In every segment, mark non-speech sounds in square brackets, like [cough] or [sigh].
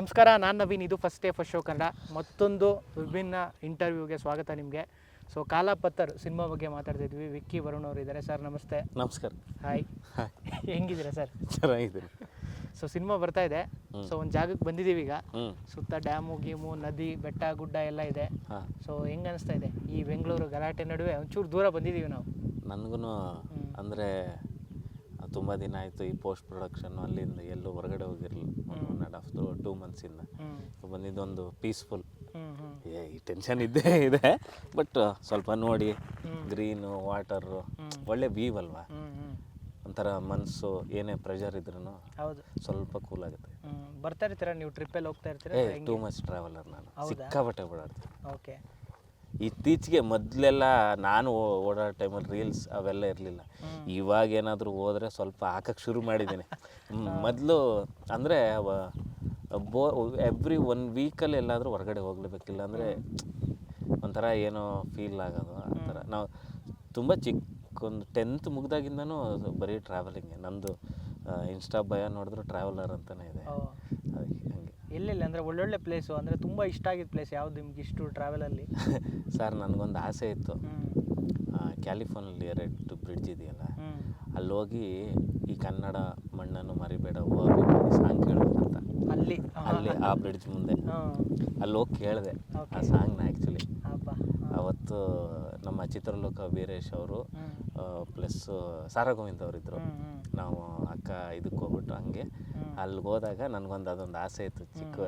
ನಮಸ್ಕಾರ ನಾನು ನವೀನ್. ಇದು first day first show Kannada ಮತ್ತೊಂದು ವಿಭಿನ್ನ ಇಂಟರ್ವ್ಯೂಗೆ ಸ್ವಾಗತ ನಿಮಗೆ. ಸೊ ಕಾಲಾಪತ್ತರ್ ಸಿನಿಮಾ ಬಗ್ಗೆ ಮಾತಾಡ್ತಿದ್ವಿ ವಿಕ್ಕಿ ವರುಣ್ ಅವರು ಇದ್ದಾರೆ ಸರ್ ನಮಸ್ತೆ. ನಮಸ್ಕಾರ. ಹಾಯ್ ಹೆಂಗಿದ್ದೀರಾ ಸರ್ ಚೆನ್ನಾಗಿದ್ದೀನಿ. ಸೊ ಸಿನಿಮಾ ಬರ್ತಾ ಇದೆ. ಸೊ ಒಂದು ಜಾಗಕ್ಕೆ ಬಂದಿದ್ದೀವಿ ಈಗ. ಸುತ್ತ ಡ್ಯಾಮು ಗೀಮು ನದಿ ಬೆಟ್ಟ ಗುಡ್ಡ ಎಲ್ಲ ಇದೆ. ಸೊ ಹೆಂಗ್ ಅನಿಸ್ತಾ ಇದೆ? ಈ ಬೆಂಗಳೂರು ಗಲಾಟೆ ನಡುವೆ ಒಂಚೂರು ದೂರ ಬಂದಿದ್ದೀವಿ ನಾವು. ನನಗೂ ಅಂದರೆ ತುಂಬ ದಿನ ಆಯಿತು ಈ ಪೋಸ್ಟ್ ಪ್ರೊಡಕ್ಷನ್ನು ಅಲ್ಲಿಂದ ಎಲ್ಲೂ ಹೊರಗಡೆ ಹೋಗಿರಲಿಲ್ಲ. ಒಂದು ಒನ್ ಆ್ಯಂಡ್ ಹಾಫ್ ಟೂ ಮಂತ್ಸಿಂದ ಬಂದಿದ್ದೊಂದು ಪೀಸ್ಫುಲ್ ಏ ಈ ಟೆನ್ಷನ್ ಇದ್ದೇ ಇದೆ. ಬಟ್ ಸ್ವಲ್ಪ ನೋಡಿ ಗ್ರೀನು ವಾಟರು ಒಳ್ಳೆ ವೀವ್ ಅಲ್ವಾ? ಒಂಥರ ಮನಸ್ಸು ಏನೇ ಪ್ರೆಷರ್ ಇದ್ರೂ ಹೌದು. ಸ್ವಲ್ಪ ಕೂಲ್ ಆಗುತ್ತೆ. ಬರ್ತಾ ಇರ್ತೀರಾ ನೀವು ಟ್ರಿಪ್ಪಲ್ಲಿ ಹೋಗ್ತಾ ಇರ್ತೀರಾ? ಟೂ ಮಚ್ ಟ್ರಾವೆಲರ್ ನಾನು. ಸಿಕ್ಕಾಪಟ್ಟೆ ಓಡಾಡ್ತೀನಿ. ಓಕೆ ಇತ್ತೀಚೆಗೆ ಮೊದಲೆಲ್ಲ ನಾನು ಓಡಾಡೋ ಟೈಮಲ್ಲಿ ರೀಲ್ಸ್ ಅವೆಲ್ಲ ಇರಲಿಲ್ಲ. ಇವಾಗ ಏನಾದರೂ ಹೋದರೆ ಸ್ವಲ್ಪ ಹಾಕಕ್ಕೆ ಶುರು ಮಾಡಿದ್ದೀನಿ. ಮೊದಲು ಅಂದರೆ ಬೋ ಎವ್ರಿ ಒನ್ ವೀಕಲ್ಲಿ ಎಲ್ಲಾದರೂ ಹೊರಗಡೆ ಹೋಗ್ಲೇಬೇಕಿಲ್ಲ ಅಂದರೆ ಒಂಥರ ಏನೋ ಫೀಲ್ ಆಗೋದು ಆ ಥರ. ನಾವು ತುಂಬ ಚಿಕ್ಕ ಒಂದು ಟೆಂತ್ ಮುಗ್ದಾಗಿಂದನೂ ಬರೀ ಟ್ರಾವೆಲಿಂಗ್ ನಂದು ಇನ್ಸ್ಟಾ ಭಯ ನೋಡಿದ್ರು ಟ್ರಾವೆಲರ್ ಅಂತಲೇ ಇದೆ. ಎಲ್ಲೆಲ್ಲಿ ಅಂದರೆ ಒಳ್ಳೊಳ್ಳೆ ಪ್ಲೇಸು ಅಂದರೆ ತುಂಬ ಇಷ್ಟ ಆಗಿದ್ದ ಪ್ಲೇಸ್ ಯಾವುದು ನಿಮ್ಗೆ ಇಷ್ಟು ಟ್ರಾವೆಲಲ್ಲಿ ಸರ್ ನನಗೊಂದು ಆಸೆ ಇತ್ತು. ಕ್ಯಾಲಿಫೋರ್ನಲ್ಲಿ ರೆಡ್ ಬ್ರಿಡ್ಜ್ ಇದೆಯಲ್ಲ? ಅಲ್ಲಿ ಹೋಗಿ ಈ ಕನ್ನಡ ಮಣ್ಣನ್ನು ಮರಿಬೇಡ ಹೋಗಿ ಸಾಂಗ್ ಕೇಳಬೇಕಂತ. ಅಲ್ಲಿ. ಅಲ್ಲಿ ಆ ಬ್ರಿಡ್ಜ್ ಮುಂದೆ. ಅಲ್ಲಿ ಹೋಗಿ ಕೇಳಿದೆ ಆ. ಸಾಂಗ್ನ ಆ್ಯಕ್ಚುಲಿ ಅವತ್ತು ನಮ್ಮ ಚಿತ್ರಲೋಕ ವೀರೇಶ್ ಅವರು ಪ್ಲಸ್ ಸಾರಾ ಗೋವಿಂದ್ ಅವರಿದ್ದರು ನಾವು ಅಕ್ಕ ಇದಕ್ಕೆ ಹೋಗ್ಬಿಟ್ಟು ಹಂಗೆ. ಅಲ್ಲಿಗೆ ಹೋದಾಗ ನನಗೊಂದು ಅದೊಂದು ಆಸೆ ಇತ್ತು ಚಿಕ್ಕ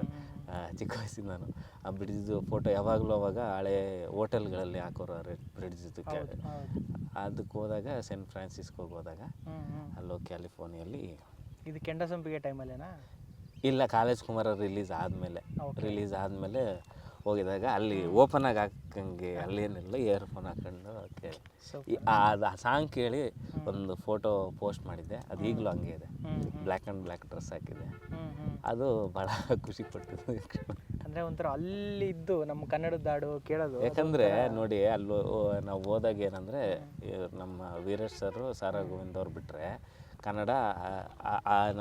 ಚಿಕ್ಕ ವಯಸ್ಸಿಂದ ನಾನು. ಆ ಬ್ರಿಡ್ಜ್ ಫೋಟೋ ಯಾವಾಗಲೂ ಅವಾಗ ಹಳೆ ಹೋಟೆಲ್ಗಳಲ್ಲಿ ಹಾಕೋರು ರೆಡ್ ಬ್ರಿಡ್ಜ್ ಹೌದು ಹೌದು. ಅದಕ್ಕೆ ಹೋದಾಗ ಸೆಂಟ್ ಫ್ರಾನ್ಸಿಸ್ಕೋಗೆ ಹೋದಾಗ ಅಲ್ಲೋ ಕ್ಯಾಲಿಫೋರ್ನಿಯಲ್ಲಿ ಇದು ಕೆಂಡಸಂಪಿಗೆ ಟೈಮಲ್ಲೇನಾ ಇಲ್ಲ ಕಾಲೇಜ್ ಕುಮಾರ ರಿಲೀಸ್ ಆದಮೇಲೆ. ರಿಲೀಸ್ ಆದಮೇಲೆ ಹೋಗಿದಾಗ ಅಲ್ಲಿ ಓಪನ್ ಆಗಿ ಹಾಕಂಗೆ ಅಲ್ಲೇನಿಲ್ಲ ಇಯರ್ಫೋನ್ ಹಾಕೊಂಡು ಕೇಳಿ ಈ- ಅದು ಆ ಸಾಂಗ್ ಕೇಳಿ ಒಂದು ಫೋಟೋ ಪೋಸ್ಟ್ ಮಾಡಿದ್ದೆ. ಅದು ಈಗಲೂ ಹಂಗೆ ಇದೆ. ಬ್ಲ್ಯಾಕ್ ಆ್ಯಂಡ್ ಬ್ಲ್ಯಾಕ್ ಡ್ರೆಸ್ ಹಾಕಿದೆ. ಅದು ಭಾಳ [laughs] ಖುಷಿ ಪಡ್ತದೆ. ಅಂದರೆ ಒಂಥರ ಅಲ್ಲಿ ಇದ್ದು ನಮ್ಮ ಕನ್ನಡದ ಹಾಡು ಕೇಳೋದು ಯಾಕಂದರೆ ನೋಡಿ ಅಲ್ಲಿ ನಾವು ಹೋದಾಗ ಏನಂದರೆ ನಮ್ಮ ವೀರೇಶ್ ಸರ್ ಸಾರಾ ಗೋವಿಂದ್ ಅವ್ರು ಬಿಟ್ಟರೆ ಕನ್ನಡ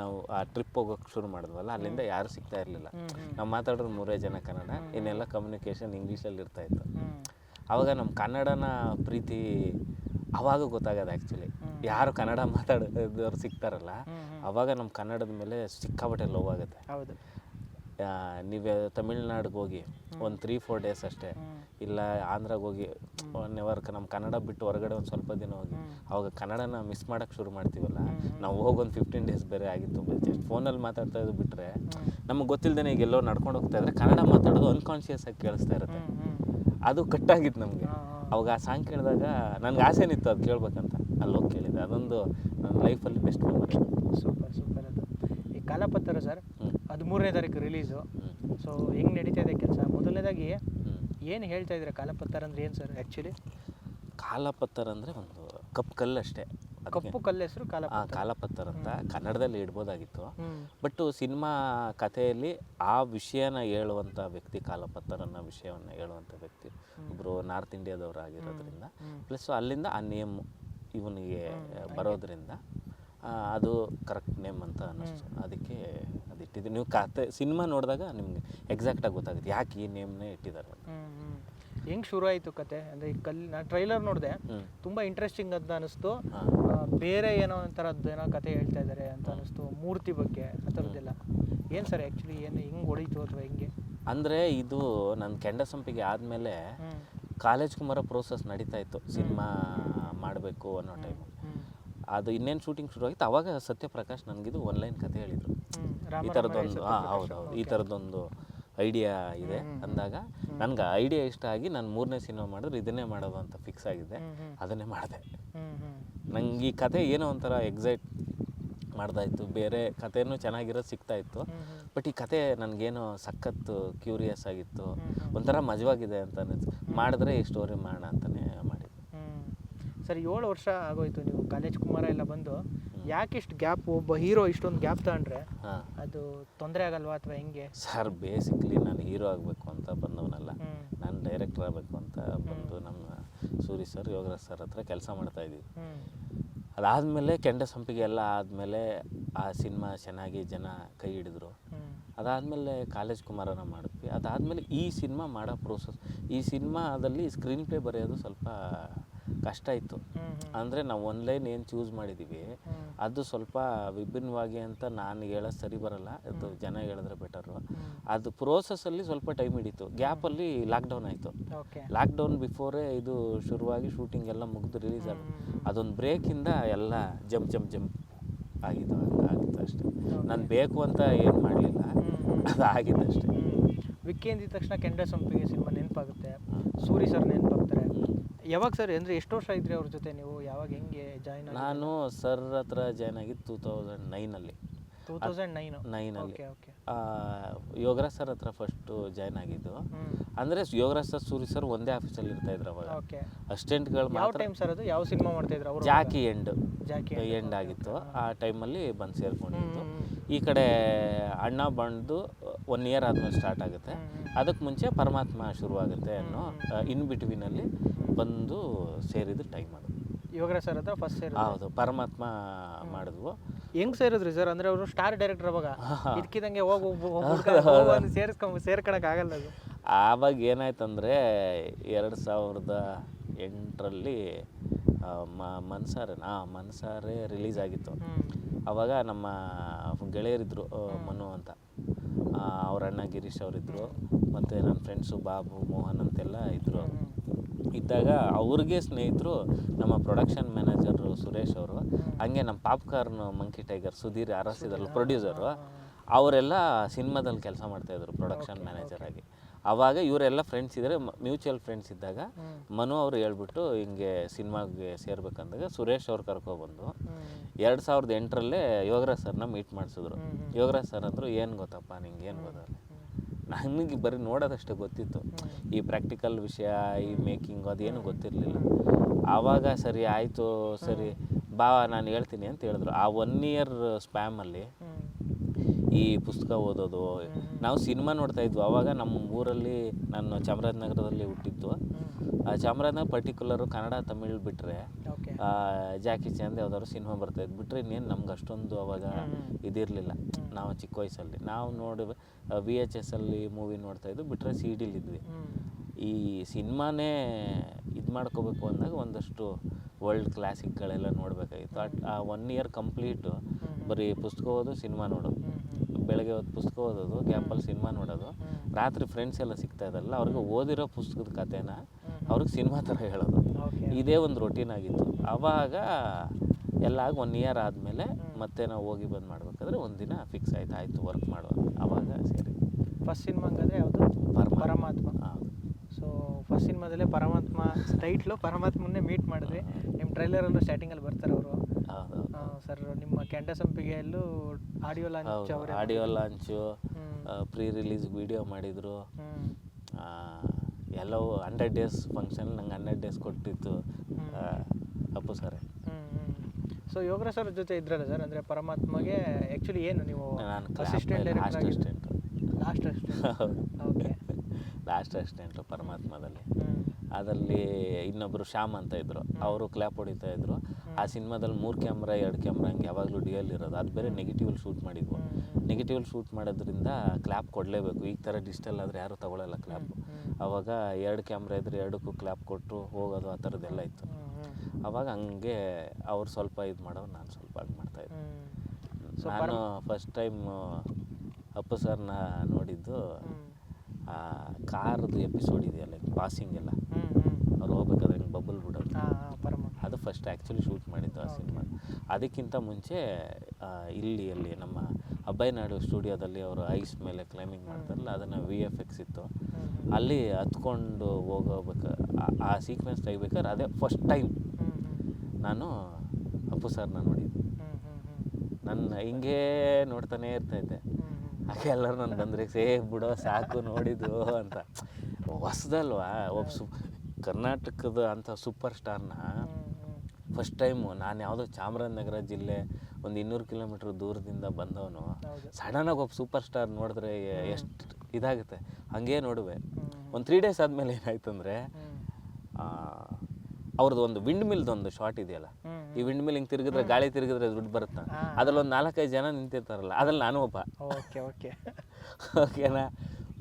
ನಾವು ಆ ಟ್ರಿಪ್ ಹೋಗೋಕೆ ಶುರು ಮಾಡಿದ್ವಲ್ಲ ಅಲ್ಲಿಂದ ಯಾರು ಸಿಗ್ತಾ ಇರಲಿಲ್ಲ. ನಾವು ಮಾತಾಡೋರು ಮೂರೇ ಜನ ಕನ್ನಡ ಇನ್ನೆಲ್ಲ ಕಮ್ಯುನಿಕೇಷನ್ ಇಂಗ್ಲೀಷಲ್ಲಿ ಇರ್ತಾ ಇತ್ತು. ಅವಾಗ ಆವಾಗ ನಮ್ಮ ಕನ್ನಡನ ಪ್ರೀತಿ ಅವಾಗ ಗೊತ್ತಾಗೋದು ಆ್ಯಕ್ಚುಲಿ ಯಾರು ಕನ್ನಡ ಮಾತಾಡೋದವ್ರು ಸಿಗ್ತಾರಲ್ಲ ಅವಾಗ ನಮ್ಮ ಕನ್ನಡದ ಮೇಲೆ ಸಿಕ್ಕಾಪಟ್ಟೆ ಲವ್ ಆಗುತ್ತೆ. ಹೌದು. ನೀವು ತಮಿಳ್ನಾಡಿಗೆ ಹೋಗಿ ಒಂದು ತ್ರೀ ಫೋರ್ ಡೇಸ್ ಅಷ್ಟೇ. ಇಲ್ಲ ಆಂಧ್ರಾಗೆ ಹೋಗಿ ಒನ್ ಅವರ್ ನಮ್ಮ ಕನ್ನಡ ಬಿಟ್ಟು ಹೊರಗಡೆ ಒಂದು ಸ್ವಲ್ಪ ದಿನ ಹೋಗಿ. ಅವಾಗ ಕನ್ನಡನ ಮಿಸ್ ಮಾಡೋಕ್ಕೆ ಶುರು ಮಾಡ್ತೀವಲ್ಲ, ನಾವು ಹೋಗಿ ಒಂದು ಫಿಫ್ಟೀನ್ ಡೇಸ್ ಬೇರೆ ಆಗಿತ್ತು ಜಸ್ಟ್ ಫೋನಲ್ಲಿ ಮಾತಾಡ್ತಾ ಇದ್ದು ಬಿಟ್ಟರೆ ನಮಗೆ ಗೊತ್ತಿಲ್ಲದೇ ಈಗ ಎಲ್ಲೋ ನಡ್ಕೊಂಡು ಹೋಗ್ತಾ ಇದ್ರೆ ಕನ್ನಡ ಮಾತಾಡೋದು ಅನ್ಕಾನ್ಷಿಯಸ್ ಆಗಿ ಕೇಳಿಸ್ತಾ ಇರುತ್ತೆ. ಅದು ಕಟ್ಟಾಗಿತ್ತು ನಮಗೆ. ಅವಾಗ ಆ ಸಾಂಗ್ ಕೇಳಿದಾಗ ನನಗೆ ಆಸೆನಿತ್ತು ಅದು ಕೇಳ್ಬೇಕಂತ. ಅಲ್ಲಿ ಹೋಗಿ ಕೇಳಿದೆ. ಅದೊಂದು ನನ್ನ ಲೈಫಲ್ಲಿ ಬೆಸ್ಟ್ ಮೆಮೊರಿ ಸೂಪರ್ ಸೂಪರ್ ಅದು. ಈ ಕಾಲಪತ್ರ ಸರ್ ಹದಿಮೂರನೇ ತಾರೀಕು ರಿಲೀಸು ಸೊ ಹೆಂಗೆ ನಡೀತಾ ಇದೆ ಕೆಲಸ? ಮೊದಲನೇದಾಗಿ ಏನು ಹೇಳ್ತಾ ಇದ್ದೀರಾ? ಕಾಲಪತ್ತರ್ ಅಂದ್ರೆ ಏನು ಸರ್? ಆ್ಯಕ್ಚುಲಿ ಕಾಲಪತ್ತರ್ ಅಂದರೆ ಒಂದು ಕಪ್ ಕಲ್ಲು ಅಷ್ಟೇ. ಕಪ್ಪು ಕಲ್ಲು ಹೆಸರು ಕಾಲ ಕಾಲಪತ್ತರ್ ಅಂತ ಕನ್ನಡದಲ್ಲಿ ಇಡ್ಬೋದಾಗಿತ್ತು. ಬಟ್ ಸಿನಿಮಾ ಕಥೆಯಲ್ಲಿ ಆ ವಿಷಯನ ಹೇಳುವಂಥ ವ್ಯಕ್ತಿ ಕಾಲಪತ್ತರ್ ಅನ್ನೋ ವಿಷಯವನ್ನು ಹೇಳುವಂಥ ವ್ಯಕ್ತಿ ಒಬ್ಬರು ನಾರ್ತ್ ಇಂಡಿಯಾದವ್ರು ಆಗಿರೋದ್ರಿಂದ ಪ್ಲಸ್ ಅಲ್ಲಿಂದ ಆ ನೇಮ್ ಇವನಿಗೆ ಬರೋದ್ರಿಂದ ಅದು ಕರೆಕ್ಟ್ ನೇಮ್ ಅಂತ ಅನ್ನಿಸ್ತು ಅದಕ್ಕೆ ಅದು ಇಟ್ಟಿದ್ದು ನೀವು ಕತೆ ಸಿನಿಮಾ ನೋಡಿದಾಗ ನಿಮ್ಗೆ ಎಕ್ಸಾಕ್ಟಾಗಿ ಗೊತ್ತಾಗುತ್ತೆ ಯಾಕೆ ಈ ನೇಮ್ನೇ ಇಟ್ಟಿದ್ದಾರೆ ಅಂತ. ಹೆಂಗೆ ಶುರು ಆಯಿತು ಕತೆ? ಅಂದರೆ ಈ ಕಲ್ ನಾನು ಟ್ರೈಲರ್ ನೋಡಿದೆ. ತುಂಬಾ ತುಂಬ ಇಂಟ್ರೆಸ್ಟಿಂಗ್ ಅಂತ ಅನಿಸ್ತು. ಹಾಂ. ಬೇರೆ ಏನೋ ಒಂಥರದ್ದು ಏನೋ ಕತೆ ಹೇಳ್ತಾ ಇದ್ದಾರೆ ಅಂತ ಅನಿಸ್ತು. ಮೂರ್ತಿ ಬಗ್ಗೆ ಆ ಥರದ್ದೆಲ್ಲ ಏನು ಸರ್ ಆ್ಯಕ್ಚುಲಿ ಏನು ಹಿಂಗೆ ಹೊಡೀತು ಅಥವಾ ಹೆಂಗೆ? ಅಂದರೆ ಇದು ನನ್ನ ಕೆಂಡಸಂಪಿಗೆ ಆದಮೇಲೆ ಹ್ಞೂ ಕಾಲೇಜ್ ಕುಮಾರ ಪ್ರೋಸೆಸ್ ನಡೀತಾ ಇತ್ತು. ಸಿನಿಮಾ ಮಾಡಬೇಕು ಅನ್ನೋ ಟೈಮು ಅದು ಇನ್ನೇನು ಶೂಟಿಂಗ್ ಶುರು ಆಗಿತ್ತು. ಅವಾಗ ಸತ್ಯಪ್ರಕಾಶ್ ನನಗಿದು ಆನ್ಲೈನ್ ಕತೆ ಹೇಳಿದರು. ಈ ತರದೊಂದು ಥರದ್ದೊಂದು ಹಾಂ ಹೌದು ಹೌದು. ಈ ಥರದ್ದೊಂದು ಐಡಿಯಾ ಇದೆ ಅಂದಾಗ ನನಗೆ ಐಡಿಯಾ ಇಷ್ಟ ಆಗಿ ನಾನು ಮೂರನೇ ಸಿನಿಮಾ ಮಾಡಿದ್ರೆ ಇದನ್ನೇ ಮಾಡೋದು ಅಂತ ಫಿಕ್ಸ್ ಆಗಿದೆ. ಅದನ್ನೇ ಮಾಡಿದೆ. ನಂಗೆ ಈ ಕತೆ ಏನೋ ಒಂಥರ ಎಕ್ಸೈಟ್ ಮಾಡ್ದಾಯಿತ್ತು ಬೇರೆ ಕಥೆನೂ ಚೆನ್ನಾಗಿರೋದು ಸಿಗ್ತಾ ಇತ್ತು. ಬಟ್ ಈ ಕತೆ ನನಗೇನೋ ಸಖತ್ತು ಕ್ಯೂರಿಯಸ್ ಆಗಿತ್ತು. ಒಂಥರ ಮಜವಾಗಿದೆ ಅಂತ ಅನ್ನಿಸ್ತು ಮಾಡಿದ್ರೆ ಈ ಸ್ಟೋರಿ ಮಾಡೋಣ ಅಂತಲೇ ಹ್ಞೂ ಸರ್ ಏಳು ವರ್ಷ ಆಗೋಯ್ತು ನೀವು ಕಾಲೇಜ್ ಕುಮಾರ ಎಲ್ಲ ಬಂದು. ಯಾಕೆ ಇಷ್ಟು ಗ್ಯಾಪ್ ಒಬ್ಬ ಹೀರೋ ಇಷ್ಟೊಂದು ಗ್ಯಾಪ್ ತಗೊಂಡ್ರೆ? ಅದು ತೊಂದರೆ ಆಗಲ್ವಾ ಅಥವಾ ಹೆಂಗೆ? ಸರ್ ಬೇಸಿಕ್ಲಿ ನಾನು ಹೀರೋ ಆಗಬೇಕು ಅಂತ ಬಂದವನಲ್ಲ. ನಾನು ಡೈರೆಕ್ಟರ್ ಆಗಬೇಕು ಅಂತ ಬಂದು ನಮ್ಮ ಸೂರಿ ಸರ್ ಯೋಗರಾಜ್ ಸರ್ ಹತ್ರ ಕೆಲಸ ಮಾಡ್ತಾ ಇದ್ದೀವಿ. ಅದಾದಮೇಲೆ ಕೆಂಡ ಸಂಪಿಗೆ ಎಲ್ಲ ಆದಮೇಲೆ ಆ ಸಿನಿಮಾ ಚೆನ್ನಾಗಿ ಜನ ಕೈ ಹಿಡಿದ್ರು. ಅದಾದಮೇಲೆ ಕಾಲೇಜ್ ಕುಮಾರನ ಮಾಡಿದ್ವಿ. ಅದಾದಮೇಲೆ ಈ ಸಿನಿಮಾ ಮಾಡೋ ಪ್ರೋಸೆಸ್ ಈ ಸಿನಿಮಾದಲ್ಲಿ ಸ್ಕ್ರೀನ್ ಪ್ಲೇ ಬರೆಯೋದು ಸ್ವಲ್ಪ ಕಷ್ಟ ಇತ್ತು. ಅಂದರೆ ನಾವು ಒಂದು ಲೈನ್ ಏನು ಚೂಸ್ ಮಾಡಿದ್ದೀವಿ ಅದು ಸ್ವಲ್ಪ ವಿಭಿನ್ನವಾಗಿ ಅಂತ ನಾನು ಹೇಳೋದು ಸರಿ ಬರಲ್ಲ. ಅದು ಜನ ಹೇಳಿದ್ರೆ ಬೆಟರು ಅದು ಪ್ರೋಸೆಸ್ಸಲ್ಲಿ ಸ್ವಲ್ಪ ಟೈಮ್ ಹಿಡಿತು. ಗ್ಯಾಪಲ್ಲಿ ಲಾಕ್ಡೌನ್ ಆಯಿತು. ಓಕೆ ಲಾಕ್ಡೌನ್ ಬಿಫೋರೇ ಇದು ಶುರುವಾಗಿ ಶೂಟಿಂಗ್ ಎಲ್ಲ ಮುಗಿದು ರಿಲೀಸ್ ಆಗ ಅದೊಂದು ಬ್ರೇಕಿಂದ ಎಲ್ಲ ಜಂಪ್ ಜಂಪ್ ಜಂಪ್ ಆಗಿದ್ದು ಆಗಿತ್ತು ಅಷ್ಟೆ. ನಾನು ಬೇಕು ಅಂತ ಏನು ಮಾಡಲಿಲ್ಲ. ಅದು ಆಗಿದ್ದು ಅಷ್ಟೇ. ವಿಕ್ಕಿ ಅಂದಿದ ತಕ್ಷಣ ಕೆಂಡ ಸಂಪಿಗೆ ಸಿನಿಮಾ ನೆನಪಾಗುತ್ತೆ. ಸೂರಿ ಸರ್ ನೆನಪಾಗ್ತಾರೆ. ಯಾವಾಗ ಸರ್ ಅಂದರೆ ಎಷ್ಟು ವರ್ಷ ಇದ್ರಿ ಅವ್ರ ಜೊತೆ ನೀವು? ಯಾವಾಗ ಹೆಂಗೆ ಜಾಯ್ನ್ ನಾನು ಸರ್ ಹತ್ರ ಜಾಯ್ನ್ ಆಗಿ ಟೂ ತೌಸಂಡ್ ನೈನಲ್ಲಿ ಟೂ ತೌಸಂಡ್ ನೈನು ನೈನಲ್ಲಿ ಓಕೆ ಓಕೆ ಯೋಗರಾಜ್ ಸರ್ ಹತ್ರ ಫಸ್ಟು ಜಾಯ್ನ್ ಆಗಿದ್ದು. ಅಂದ್ರೆ ಯೋಗರಾಜ್ ಸರ್ ಸೂರಿ ಸರ್ ಒಂದೇ ಆಫೀಸಲ್ಲಿ ಇರ್ತಾ ಇದ್ರು ಅವಾಗ. ಓಕೆ ಅಸ್ಟೆಂಟ್ಗಳು ಯಾವ ಮಾತ್ರ ಟೈಮ್ ಸರ್ ಅದು? ಯಾವ ಸಿನಿಮಾ ಮಾಡ್ತಾ ಇದ್ರು ಅವರು? Jackie end. Jackie end. ಆಗಿತ್ತು. ಆ ಟೈಮಲ್ಲಿ ಬಂದು ಸೇರ್ಕೊಂಡಿದ್ದು. ಈ ಕಡೆ ಅಣ್ಣ ಬಂದು ಒನ್ ಇಯರ್ ಆದಮೇಲೆ ಸ್ಟಾರ್ಟ್ ಆಗುತ್ತೆ. ಅದಕ್ಕೆ ಮುಂಚೆ ಪರಮಾತ್ಮ ಶುರುವಾಗುತ್ತೆ ಅನ್ನೋ ಇನ್ ಬಿಟ್ವೀನಲ್ಲಿ ಬಂದು ಸೇರಿದ ಟೈಮ್ ಅದು. ಸರ್ ಫಸ್ಟ್ ಹೌದು ಪರಮಾತ್ಮ ಮಾಡಿದ್ವು. ಹೆಂಗ್ ಸೇರಿದ್ರಿ ಸರ್ ಅಂದ್ರೆ ಅವರು ಸ್ಟಾರ್ ಡೈರೆಕ್ಟರ್ ಅವಾಗ. [laughs] ಇದ್ಕಿದಂಗೆ ಹೋಗಿ ಸೇರಿಸ್ಕೊಂಡ್ ಸೇರ್ಕೊಳಕ್ ಆಗಲ್ಲ ಅದು. ಆವಾಗ ಏನಾಯ್ತಂದ್ರೆ ಎರಡು ಸಾವಿರದ ಎಂಟರಲ್ಲಿ ಮ ಮನ್ಸಾರೆ ಹಾಂ ಮನ್ಸಾರೆ ರಿಲೀಸ್ ಆಗಿತ್ತು. ಅವಾಗ ನಮ್ಮ ಗೆಳೆಯರಿದ್ದರು ಆ, ಮನು ಅಂತ. ಆ, ಅವ್ರ ಅಣ್ಣ ಗಿರೀಶ್ ಅವರಿದ್ದರು ಮತ್ತು ನನ್ನ ಫ್ರೆಂಡ್ಸು ಬಾಬು ಮೋಹನ್ ಅಂತೆಲ್ಲ ಇದ್ದರು ಇದ್ದಾಗ ಅವ್ರಿಗೆ ಸ್ನೇಹಿತರು ನಮ್ಮ ಪ್ರೊಡಕ್ಷನ್ ಮ್ಯಾನೇಜರು ಸುರೇಶ್ ಅವರು ಹಂಗೆ ನಮ್ಮ ಪಾಪ್ಕಾರ್ನ್ ಮಂಕಿ ಟೈಗರ್ ಸುಧೀರ್ ಅರಸಿದ್ರಲ್ಲ ಪ್ರೊಡ್ಯೂಸರು ಅವರೆಲ್ಲ ಸಿನಿಮಾದಲ್ಲಿ ಕೆಲಸ ಮಾಡ್ತಾಯಿದ್ರು ಪ್ರೊಡಕ್ಷನ್ ಮ್ಯಾನೇಜರ್ ಆಗಿ. ಆವಾಗ ಇವರೆಲ್ಲ ಫ್ರೆಂಡ್ಸ್ ಇದ್ದರೆ ಮ್ಯೂಚುವಲ್ ಫ್ರೆಂಡ್ಸ್ ಇದ್ದಾಗ ಮನು ಅವರು ಹೇಳ್ಬಿಟ್ಟು ಹಿಂಗೆ ಸಿನಿಮಾಗೆ ಸೇರ್ಬೇಕಂದಾಗ ಸುರೇಶ್ ಅವ್ರು ಕರ್ಕೊಬಂದು ಎರಡು ಸಾವಿರದ ಎಂಟರಲ್ಲೇ ಯೋಗರಾಜ್ ಸರ್ನ ಮೀಟ್ ಮಾಡಿಸಿದ್ರು. ಯೋಗರಾಜ್ ಸರ್ ಅಂದರು ಏನು ಗೊತ್ತಪ್ಪ ನಿಂಗೆ ಏನು ಗೊತ್ತಲ್ಲ ನನಗೆ ಬರೀ ನೋಡೋದಷ್ಟೇ ಗೊತ್ತಿತ್ತು. ಈ ಪ್ರಾಕ್ಟಿಕಲ್ ವಿಷಯ ಈ ಮೇಕಿಂಗ್ ಅದೇನು ಗೊತ್ತಿರಲಿಲ್ಲ. ಆವಾಗ ಸರಿ ಆಯಿತು ಸರಿ ಬಾ ನಾನು ಹೇಳ್ತೀನಿ ಅಂತ ಹೇಳಿದ್ರು. ಆ ಒನ್ ಇಯರ್ ಸ್ಪ್ಯಾಮಲ್ಲಿ ಈ ಪುಸ್ತಕ ಓದೋದು ನಾವು ಸಿನಿಮಾ ನೋಡ್ತಾ ಇದ್ವು. ಆವಾಗ ನಮ್ಮ ಊರಲ್ಲಿ ನಾನು ಚಾಮರಾಜನಗರದಲ್ಲಿ ಹುಟ್ಟಿದ್ದು. ಆ ಚಾಮರಾಜನಗರ ಪರ್ಟಿಕ್ಯುಲರು ಕನ್ನಡ ತಮಿಳ್ ಬಿಟ್ಟರೆ ಜಾಕಿ ಚಂದ್ ಯಾವ್ದಾದ್ರು ಸಿನಿಮಾ ಬರ್ತಾ ಇದ್ದು ಬಿಟ್ಟರೆ ಇನ್ನೇನು ನಮ್ಗೆ ಅಷ್ಟೊಂದು ಅವಾಗ ಇದಿರಲಿಲ್ಲ. ನಾವು ಚಿಕ್ಕ ವಯಸ್ಸಲ್ಲಿ. ನಾವು ನೋಡಿ ವಿ ಎಚ್ ಎಸ್ ಅಲ್ಲಿ ಮೂವಿ ನೋಡ್ತಾ ಇದ್ದು ಬಿಟ್ಟರೆ ಸಿ ಡಿಲಿದ್ವಿ ಈ ಸಿನಿಮಾನೇ ಇದು ಮಾಡ್ಕೋಬೇಕು ಅಂದಾಗ ಒಂದಷ್ಟು ವರ್ಲ್ಡ್ ಕ್ಲಾಸಿಕ್ಗಳೆಲ್ಲ ನೋಡಬೇಕಾಗಿತ್ತು. ಅಟ್ ಆ ಒನ್ ಇಯರ್ ಕಂಪ್ಲೀಟು ಬರೀ ಪುಸ್ತಕ ಓದು ಸಿನಿಮಾ ನೋಡೋದು ಬೆಳಗ್ಗೆ ಹೊತ್ತು ಪುಸ್ತಕ ಓದೋದು ಗ್ಯಾಪಲ್ಲಿ ಸಿನಿಮಾ ನೋಡೋದು ರಾತ್ರಿ ಫ್ರೆಂಡ್ಸ್ ಎಲ್ಲ ಸಿಗ್ತಾ ಇದ್ದಾರಲ್ಲ ಅವ್ರಿಗೆ ಓದಿರೋ ಪುಸ್ತಕದ ಕಥೆನ ಅವ್ರಿಗೆ ಸಿನಿಮಾ ಥರ ಹೇಳೋದು. ಇದೇ ಒಂದು ರೊಟೀನ್ ಆಗಿತ್ತು. ಆವಾಗ ಎಲ್ಲ ಆಗಿ ಒನ್ ಇಯರ್ ಆದಮೇಲೆ ಮತ್ತೆ ನಾವು ಹೋಗಿ ಬಂದು ಮಾಡಬೇಕಾದ್ರೆ ಒಂದಿನ ಫಿಕ್ಸ್ ಆಯ್ತು ಆಯಿತು ವರ್ಕ್ ಮಾಡುವ. ಆವಾಗ ಸೇರಿ. ಫಸ್ಟ್ ಸಿನಿಮಾ ಹಂಗಾದ್ರೆ ಯಾವುದು? ಪರಮಾತ್ಮ. ಪರಮಾತ್ಮ. ಸೊ ಫಸ್ಟ್ ಸಿನಿಮಾದಲ್ಲೇ ಪರಮಾತ್ಮ ಟೈಟ್ಲು ಪರಮಾತ್ಮನ್ನೇ ಮೀಟ್ ಮಾಡಿದ್ವಿ. ನಿಮ್ಮ ಟ್ರೈಲರಲ್ಲೂ ಸ್ಟಾರ್ಟಿಂಗಲ್ಲಿ ಬರ್ತಾರೆ ಅವರು. ಹೌದು ಸರ್ ನಿಮ್ಮ ಕೆಂಡ ಸಂಪಿಗೆಯಲ್ಲೂ ಆಡಿಯೋ ಲಾಂಚ್ ಅವರೇ audio launch pre release video ಮಾಡಿದರು. ಎಲ್ಲವೂ ಹಂಡ್ರೆಡ್ ಡೇಸ್ ಫಂಕ್ಷನ್ ನಂಗೆ ಹಂಡ್ರೆಡ್ ಡೇಸ್ ಕೊಟ್ಟಿತ್ತು. Appu sir so Yogaraj sir ಜೊತೆ ಇದ್ರಲ್ಲ ಸರ್ ಅಂದರೆ ಪರಮಾತ್ಮಗೆ ಆ್ಯಕ್ಚುಲಿ ಏನು ನೀವು ನಾನು assistant assistant last okay last assistant ಪರಮಾತ್ಮದಲ್ಲಿ. ಅದರಲ್ಲಿ ಇನ್ನೊಬ್ಬರು ಶ್ಯಾಮ್ ಅಂತ ಇದ್ದರು ಅವರು ಕ್ಲ್ಯಾಪ್ ಹೊಡಿತಾ ಇದ್ರು. ಆ ಸಿನಿಮಾದಲ್ಲಿ ಮೂರು ಕ್ಯಾಮ್ರಾ ಎರಡು ಕ್ಯಾಮ್ರಾ ಹಂಗೆ ಯಾವಾಗಲೂ ಡಿಯಲ್ ಇರೋದು. ಅದು ಬೇರೆ ನೆಗೆಟಿವಲ್ಲಿ ಶೂಟ್ ಮಾಡಿದ್ವು. ನೆಗೆಟಿವಲ್ಲಿ ಶೂಟ್ ಮಾಡೋದ್ರಿಂದ ಕ್ಲ್ಯಾಪ್ ಕೊಡಲೇಬೇಕು. ಈಗ ಥರ ಡಿಜಿಟಲ್ ಆದರೆ ಯಾರು ತಗೊಳ್ಳಲ್ಲ ಕ್ಲಾಪ್. ಅವಾಗ ಎರಡು ಕ್ಯಾಮ್ರಾ ಇದ್ರೆ ಎರಡಕ್ಕೂ ಕ್ಲ್ಯಾಪ್ ಕೊಟ್ಟು ಹೋಗೋದು ಆ ಥರದ್ದೆಲ್ಲ ಇತ್ತು. ಅವಾಗ ಹಂಗೆ ಅವ್ರು ಸ್ವಲ್ಪ ಇದು ಮಾಡೋರು ನಾನು ಸ್ವಲ್ಪ ಅದು ಮಾಡ್ತಾಯಿದ್ದೆ ನಾನು ಫಸ್ಟ್ ಟೈಮ್ ಅಪ್ಪು ಸರ್ನ ನೋಡಿದ್ದು ಆ ಕಾರ್ದು ಎಪಿಸೋಡ್ ಇದೆಯಲ್ಲ ಪಾಸಿಂಗ್ ಎಲ್ಲ ಅವ್ರು ಹೋಗ್ಬೇಕಾದ್ರೆ ಹಿಂಗೆ ಬಬಲ್ ಬಿಡೋದು ಹಾಂ ಪರಮಾತ್ಮ ಅದು ಫಸ್ಟ್ ಆ್ಯಕ್ಚುಲಿ ಶೂಟ್ ಮಾಡಿದ್ದು ಆ ಸಿನಿಮಾ ಅದಕ್ಕಿಂತ ಮುಂಚೆ ಇಲ್ಲಿ ಅಲ್ಲಿ ನಮ್ಮ ಅಬ್ಬಯ್ಯನಾಡು ಸ್ಟುಡಿಯೋದಲ್ಲಿ ಅವರು ಐಸ್ ಮೇಲೆ ಕ್ಲೈಂಬಿಂಗ್ ಮಾಡ್ತಾರಲ್ಲ ಅದನ್ನು ವಿ ಎಫ್ ಎಕ್ಸ್ ಇತ್ತು. ಅಲ್ಲಿ ಹತ್ಕೊಂಡು ಹೋಗೋಬೇಕು ಆ ಸೀಕ್ವೆನ್ಸ್ ತೆಗಿಬೇಕಾದ್ರೆ ಅದೇ ಫಸ್ಟ್ ಟೈಮ್ ನಾನು ಅಪ್ಪು ಸರ್ನ ನೋಡಿದ್ದು. ನನ್ನ ಹಿಂಗೇ ನೋಡ್ತಾನೆ ಇರ್ತಾಯಿದ್ದೆ ಹಾಗೆ ಎಲ್ಲರೂ ನಾನು ಬಂದರೆ ಸೇ ಬಿಡೋ ಸಾಕು ನೋಡಿದ್ದು ಅಂತ. ಹೊಸ್ದಲ್ವಾ? ಒಬ್ಬ ಸು ಕರ್ನಾಟಕದ ಅಂಥ ಸೂಪರ್ ಸ್ಟಾರ್ನ ಫಸ್ಟ್ ಟೈಮು ನಾನು ಯಾವುದೋ ಚಾಮರಾಜನಗರ ಜಿಲ್ಲೆ ಒಂದು ಇನ್ನೂರು ಕಿಲೋಮೀಟ್ರ್ ದೂರದಿಂದ ಬಂದವನು. ಸಡನ್ನಾಗಿ ಒಬ್ಬ ಸೂಪರ್ ಸ್ಟಾರ್ ನೋಡಿದ್ರೆ ಎಷ್ಟು ಇದಾಗುತ್ತೆ. ಹಾಗೇ ನೋಡುವೆ. ಒಂದು ತ್ರೀ ಡೇಸ್ ಆದಮೇಲೆ ಏನಾಯ್ತು ಅಂದರೆ ಅವ್ರದ್ದು ಒಂದು ವಿಂಡ್ ಮಿಲ್ದೊಂದು ಶಾಟ್ ಇದೆಯಲ್ಲ ಈ ವಿಂಡ್ ಮಿಲ್ ಹಿಂಗೆ ತಿರುಗಿದ್ರೆ ಗಾಳಿ ತಿರುಗಿದ್ರೆ ದುಡ್ಡು ಬರುತ್ತೆ? ಅದ್ರಲ್ಲಿ ಒಂದು ನಾಲ್ಕೈದು ಜನ ನಿಂತಿರ್ತಾರಲ್ಲ ಅದ್ರಲ್ಲಿ ನಾನು ಒಬ್ಬ. Okay okay. ಓಕೆನಾ